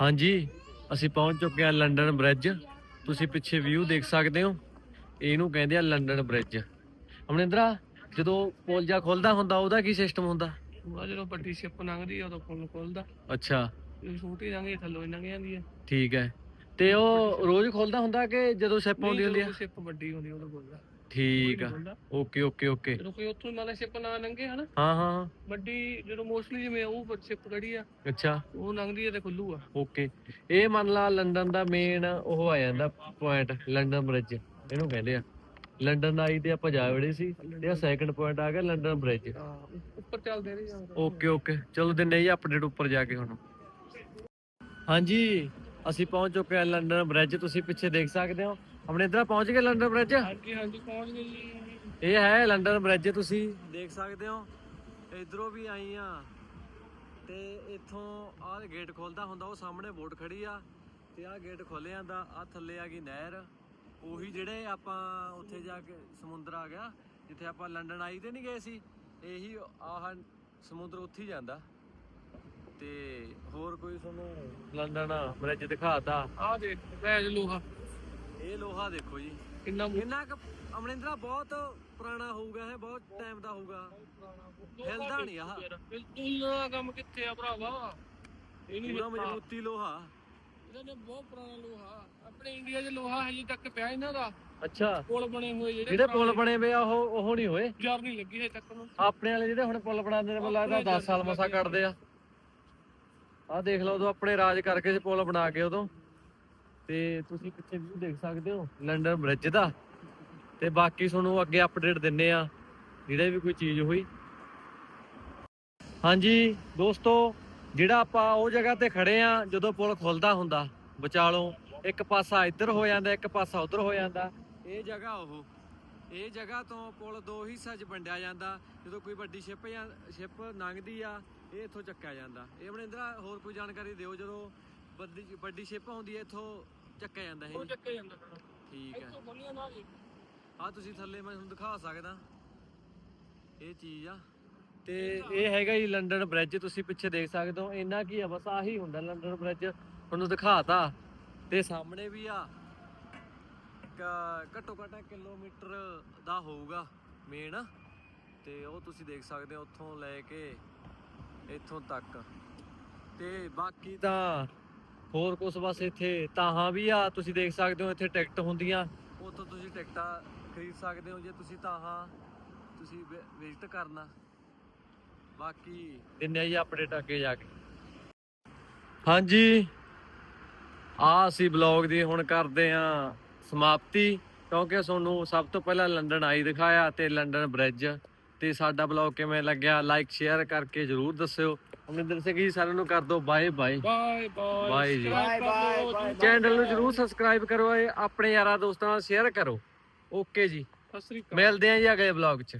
ਹਾਂਜੀ ਅਸੀਂ ਪਹੁੰਚ ਚੁੱਕੇ ਆ ਲੰਡਨ ਬ੍ਰਿਜ ਤੁਸੀਂ ਪਿੱਛੇ ਵਿਊ ਦੇਖ ਸਕਦੇ ਹੋ। ਇਹਨੂੰ ਕਹਿੰਦੇ ਆ ਲੰਡਨ ਬ੍ਰਿਜ ਅਮਰਿੰਦਰਾ ਜਦੋਂ ਪੁਲ ਜਾ ਖੁੱਲਦਾ ਹੁੰਦਾ ਉਹਦਾ ਕੀ ਸਿਸਟਮ ਹੁੰਦਾ? ਉਹਦਾ ਜਦੋਂ ਵੱਡੀ ਸ਼ਿਪ ਲੰਘਦੀ ਆ ਉਦੋਂ ਪੁੱਲ ਖੁੱਲਦਾ। ਅੱਛਾ। ਜੇ ਛੋਟੀ ਲੰਘਦੀ ਥੱਲੋਂ ਹੀ ਲੰਘ ਜਾਂਦੀ ਆ ਠੀਕ ਹੈ। ਤੇ ਉਹ ਰੋਜ਼ ਖੁੱਲਦਾ ਹੁੰਦਾ ਕਿ ਜਦੋਂ ਸ਼ਿਪ ਆਉਂਦੀ ਹੁੰਦੀ ਆ? ਸ਼ਿਪ ਵੱਡੀ ਹੁੰਦੀ ਉਦੋਂ ਖੁੱਲਦਾ। ਠੀਕ ਆ। Okay okay okay. ਜਦੋਂ ਕੋਈ ਉੱਥੋਂ ਮੰਨ ਸ਼ਿਪ ਨਾ ਲੰਘੇ ਹਨਾ? ਹਾਂ ਹਾਂ ਹਾਂ, ਵੱਡੀ ਜਦੋਂ ਮੋਸਟਲੀ ਜਿਵੇਂ ਉਹ ਸ਼ਿਪ ਖੜੀ ਆ ਅੱਛਾ। ਉਹ ਲੰਘਦੀ ਆ ਤੇ ਖੁੱਲੂ ਆ। ਓਕੇ। ਇਹ ਮੰਨ ਲਾ ਲੰਡਨ ਦਾ ਮੇਨ ਉਹ ਆ ਜਾਂਦਾ ਪੁਆਇੰਟ ਲੰਡਨ ਬ੍ਰਿਜ ਇਹਨੂੰ ਕਹਿੰਦੇ ਆ। ਲੰਡਨ ਆਈ ਤੇ ਆਪਾਂ ਜਾ ਵੜੇ ਸੀ ਤੇ ਆ ਸੈਕੰਡ ਪੁਆਇੰਟ ਆ ਗਿਆ ਲੰਡਨ ਬ੍ਰਿਜ ਹਾਂ ਉੱਪਰ ਚੱਲਦੇ ਰਹੀ ਜਾਂਦੇ ਓਕੇ ਓਕੇ। ਚਲੋ ਦਿੰਨੇ ਜੀ ਅਪਡੇਟ ਉੱਪਰ ਜਾ ਕੇ ਹੁਣ। ਹਾਂਜੀ ਅਸੀਂ ਪਹੁੰਚ ਚੁੱਕੇ ਹਾਂ ਲੰਡਨ ਬ੍ਰਿਜ ਤੁਸੀਂ ਪਿੱਛੇ ਦੇਖ ਸਕਦੇ ਹੋ। ਆਪਣੇ ਇਧਰ ਪਹੁੰਚ ਗਏ ਲੰਡਨ ਬ੍ਰਿਜ ਹਾਂਜੀ ਹਾਂਜੀ ਪਹੁੰਚ ਗਏ ਜੀ। ਇਹ ਹੈ ਲੰਡਨ ਬ੍ਰਿਜ ਤੁਸੀਂ ਦੇਖ ਸਕਦੇ ਹੋ। ਇਧਰੋਂ ਵੀ ਆਈ ਆ ਤੇ ਇੱਥੋਂ ਆਹ ਗੇਟ ਖੁੱਲਦਾ ਹੁੰਦਾ ਉਹ ਸਾਹਮਣੇ ਬੋਟ ਖੜੀ ਆ। ਤੇ ਆਹ ਗੇਟ ਖੋਲਿਆ ਜਾਂਦਾ ਆ ਥੱਲੇ ਆ ਗਈ ਨਹਿਰ। ਉਹੀ ਜਿਹੜੇ ਆਪਾਂ ਉੱਥੇ ਜਾ ਕੇ ਸਮੁੰਦਰ ਆ ਗਿਆ ਜਿੱਥੇ ਆਪਾਂ ਲੰਡਨ ਆਈ ਤੇ ਨਹੀਂ ਗਏ ਸੀ ਇਹੀ ਆਹ ਸਮੁੰਦਰ ਉੱਥੇ ਹੀ ਜਾਂਦਾ। ਤੇ ਹੋਰ ਕੋਈ ਤੁਹਾਨੂੰ ਲੰਡਨ ਬ੍ਰਿਜ ਦਿਖਾਤਾ। ਆਹ ਦੇਖ ਬੈਜ ਲੋਹਾ। ਇਹ ਲੋਹਾ ਦੇਖੋ ਜੀ। ਕਿੰਨਾ ਕਿੰਨਾ ਕੁ ਅਮਰਿੰਦਰਾ ਬਹੁਤ ਪੁਰਾਣਾ ਹੋਊਗਾ ਇਹ ਬਹੁਤ ਟਾਈਮ ਦਾ ਹੋਊਗਾ। ਹਿਲਦਾ ਨਹੀਂ ਆਹ। ਬਿਲਕੁਲ ਦਾ ਕੰਮ ਕਿੱਥੇ ਆ ਭਰਾਵਾ? ਇਹ ਨਹੀਂ ਪੂਰਾ ਮਜ਼ਬੂਤੀ ਲੋਹਾ। ਇਹਨਾਂ ਨੇ ਬਹੁਤ ਪੁਰਾਣਾ ਲੋਹਾ। ਆਪਣੇ ਇੰਡੀਆ 'ਚ ਲੋਹਾ ਹਜੇ ਤੱਕ ਪਿਆ ਇਹਨਾਂ ਦਾ। ਅੱਛਾ। ਪੁਲ ਬਣੇ ਹੋਏ ਜਿਹੜੇ ਜਿਹੜੇ ਪੁਲ ਬਣੇ ਵੇ ਆ ਉਹ ਉਹ ਨਹੀਂ ਹੋਏ? ਯਾਰ ਨਹੀਂ ਲੱਗੀ ਹਜੇ ਤੱਕ। ਨੂੰ ਆਪਣੇ ਵਾਲੇ ਜਿਹੜੇ ਹੁਣ ਪੁਲ ਬਣਾਉਂਦੇ ਨੇ ਮੈਨੂੰ ਲੱਗਦਾ 10 ਸਾਲ ਮਸਾ ਕੱਢਦੇ ਆ। ਆਹ ਦੇਖ ਲਓ ਉਦੋਂ ਆਪਣੇ ਰਾਜ ਕਰਕੇ ਪੁਲ ਬਣਾ ਕੇ ਉਦੋਂ। ਤੇ ਤੁਸੀਂ ਪਿੱਛੇ ਵੀ ਦੇਖ ਸਕਦੇ ਹੋ, ਲੰਡਨ ਬ੍ਰਿਜ ਦਾ। ਤੇ ਬਾਕੀ ਤੁਹਾਨੂੰ ਅੱਗੇ ਅਪਡੇਟ ਦਿੰਨੇ ਆ, ਜਿਹੜੇ ਵੀ ਕੋਈ ਚੀਜ਼ ਹੋਈ। ਹਾਂਜੀ, ਦੋਸਤੋ, ਜਿਹੜਾ ਆਪਾਂ ਉਹ ਜਗ੍ਹਾ ਤੇ ਖੜੇ ਆ, ਜਦੋਂ ਪੁਲ ਖੁੱਲਦਾ ਹੁੰਦਾ, ਵਿਚਾਲੋਂ ਇੱਕ ਪਾਸਾ ਇੱਧਰ ਹੋ ਜਾਂਦਾ, ਇੱਕ ਪਾਸਾ ਉੱਧਰ ਹੋ ਜਾਂਦਾ। ਇਹ ਜਗ੍ਹਾ ਉਹ, ਇਹ ਜਗ੍ਹਾ ਤੋਂ ਪੁਲ ਦੋ ਹਿੱਸਾ 'ਚ ਵੰਡਿਆ ਜਾਂਦਾ। ਜਦੋਂ ਕੋਈ ਵੱਡੀ ਸ਼ਿਪ ਜਾਂ ਸ਼ਿਪ ਲੰਘਦੀ ਆ ਇਹ ਇੱਥੋਂ ਚੱਕਿਆ ਜਾਂਦਾ। ਇਹ ਮਨਿੰਦਰਾ ਹੋਰ ਕੋਈ ਜਾਣਕਾਰੀ ਦਿਓ ਜਦੋਂ ਵੱਡੀ ਵੱਡੀ ਸ਼ਿਪ ਆਉਂਦੀ ਹੈ ਇੱਥੋਂ ਚੱਕਿਆ ਜਾਂਦਾ ਉਹ ਇਹ ਚੱਕੇ ਜਾਂਦਾ ਫਿਰ। ਠੀਕ ਹੈ। ਇੱਥੋਂ ਖੋਲੀਆਂ ਨਾ ਜੀ ਆ ਤੁਸੀਂ ਥੱਲੇ ਮੈਂ ਤੁਹਾਨੂੰ ਦਿਖਾ ਸਕਦਾ। ਇਹ ਚੀਜ਼ ਆ। ਤੇ ਇਹ ਹੈਗਾ ਜੀ ਲੰਡਨ ਬ੍ਰਿਜ ਤੁਸੀਂ ਪਿੱਛੇ ਦੇਖ ਸਕਦੇ ਹੋ। ਇੰਨਾ ਕੀ ਆ ਬਸ ਆਹੀ ਹੁੰਦਾ ਲੰਡਨ ਬ੍ਰਿਜ ਤੁਹਾਨੂੰ ਦਿਖਾਤਾ। ਤੇ ਸਾਹਮਣੇ ਵੀ ਆ। ਘੱਟੋ ਘੱਟ ਕਿਲੋਮੀਟਰ ਦਾ ਹੋਊਗਾ ਮੇਨ ਤੇ ਉਹ ਤੁਸੀਂ ਦੇਖ ਸਕਦੇ ਹੋ ਉੱਥੋਂ ਲੈ ਕੇ ਇੱਥੋਂ ਤੱਕ। ਤੇ ਬਾਕੀ ਤਾਂ ਹੋਰ ਕੁਝ ਬਸ ਇੱਥੇ ਤਾਹਾਂ ਵੀ ਆ ਤੁਸੀਂ ਦੇਖ ਸਕਦੇ ਹੋ ਇੱਥੇ ਟਿਕਟ ਹੁੰਦੀਆਂ। ਉੱਥੋਂ ਤੁਸੀਂ ਟਿਕਟਾਂ ਖਰੀਦ ਸਕਦੇ ਹੋ ਜੇ ਤੁਸੀਂ ਤਾਹਾਂ ਤੁਸੀਂ ਵਿਜ਼ਿਟ ਕਰਨਾ। ਬਾਕੀ ਦਿੰਨੇ ਜੀ ਅਪਡੇਟ ਅੱਗੇ ਜਾ ਕੇ। ਹਾਂਜੀ ਆ ਅਸੀਂ ਬਲੌਗ ਦੀ ਹੁਣ ਕਰਦੇ ਆ ਸਮਾਪਤੀ ਕਿਉਂਕਿ ਤੁਹਾਨੂੰ ਸਭ ਤੋਂ ਪਹਿਲਾਂ ਲੰਡਨ ਆਈ ਦਿਖਾਇਆ ਤੇ ਲੰਡਨ ਬ੍ਰਿਜ। ਤੇ ਸਾਡਾ ਬਲੌਗ ਕਿਵੇਂ ਲੱਗਿਆ? ਲਾਈਕ ਸ਼ੇਅਰ ਕਰਕੇ ਜਰੂਰ ਦੱਸਿਓ। ਅਮਰਿੰਦਰ ਸਿੰਘ ਜੀ ਸਾਰਿਆਂ ਨੂੰ ਕਰ ਦਿਓ ਬਾਏ ਬਾਏ ਬਾਏ ਜੀ। ਚੈਨਲ ਨੂੰ ਜਰੂਰ ਸਬਸਕ੍ਰਾਈਬ ਕਰੋ ਇਹ ਆਪਣੇ ਯਾਰਾਂ ਦੋਸਤਾਂ ਨਾਲ ਸ਼ੇਅਰ ਕਰੋ। ਓਕੇ ਜੀ। ਸਤਿ ਸ੍ਰੀ ਅਕਾਲ। ਮਿਲਦੇ ਆਂ ਜੀ ਅਗਲੇ ਬਲੌਗ 'ਚ।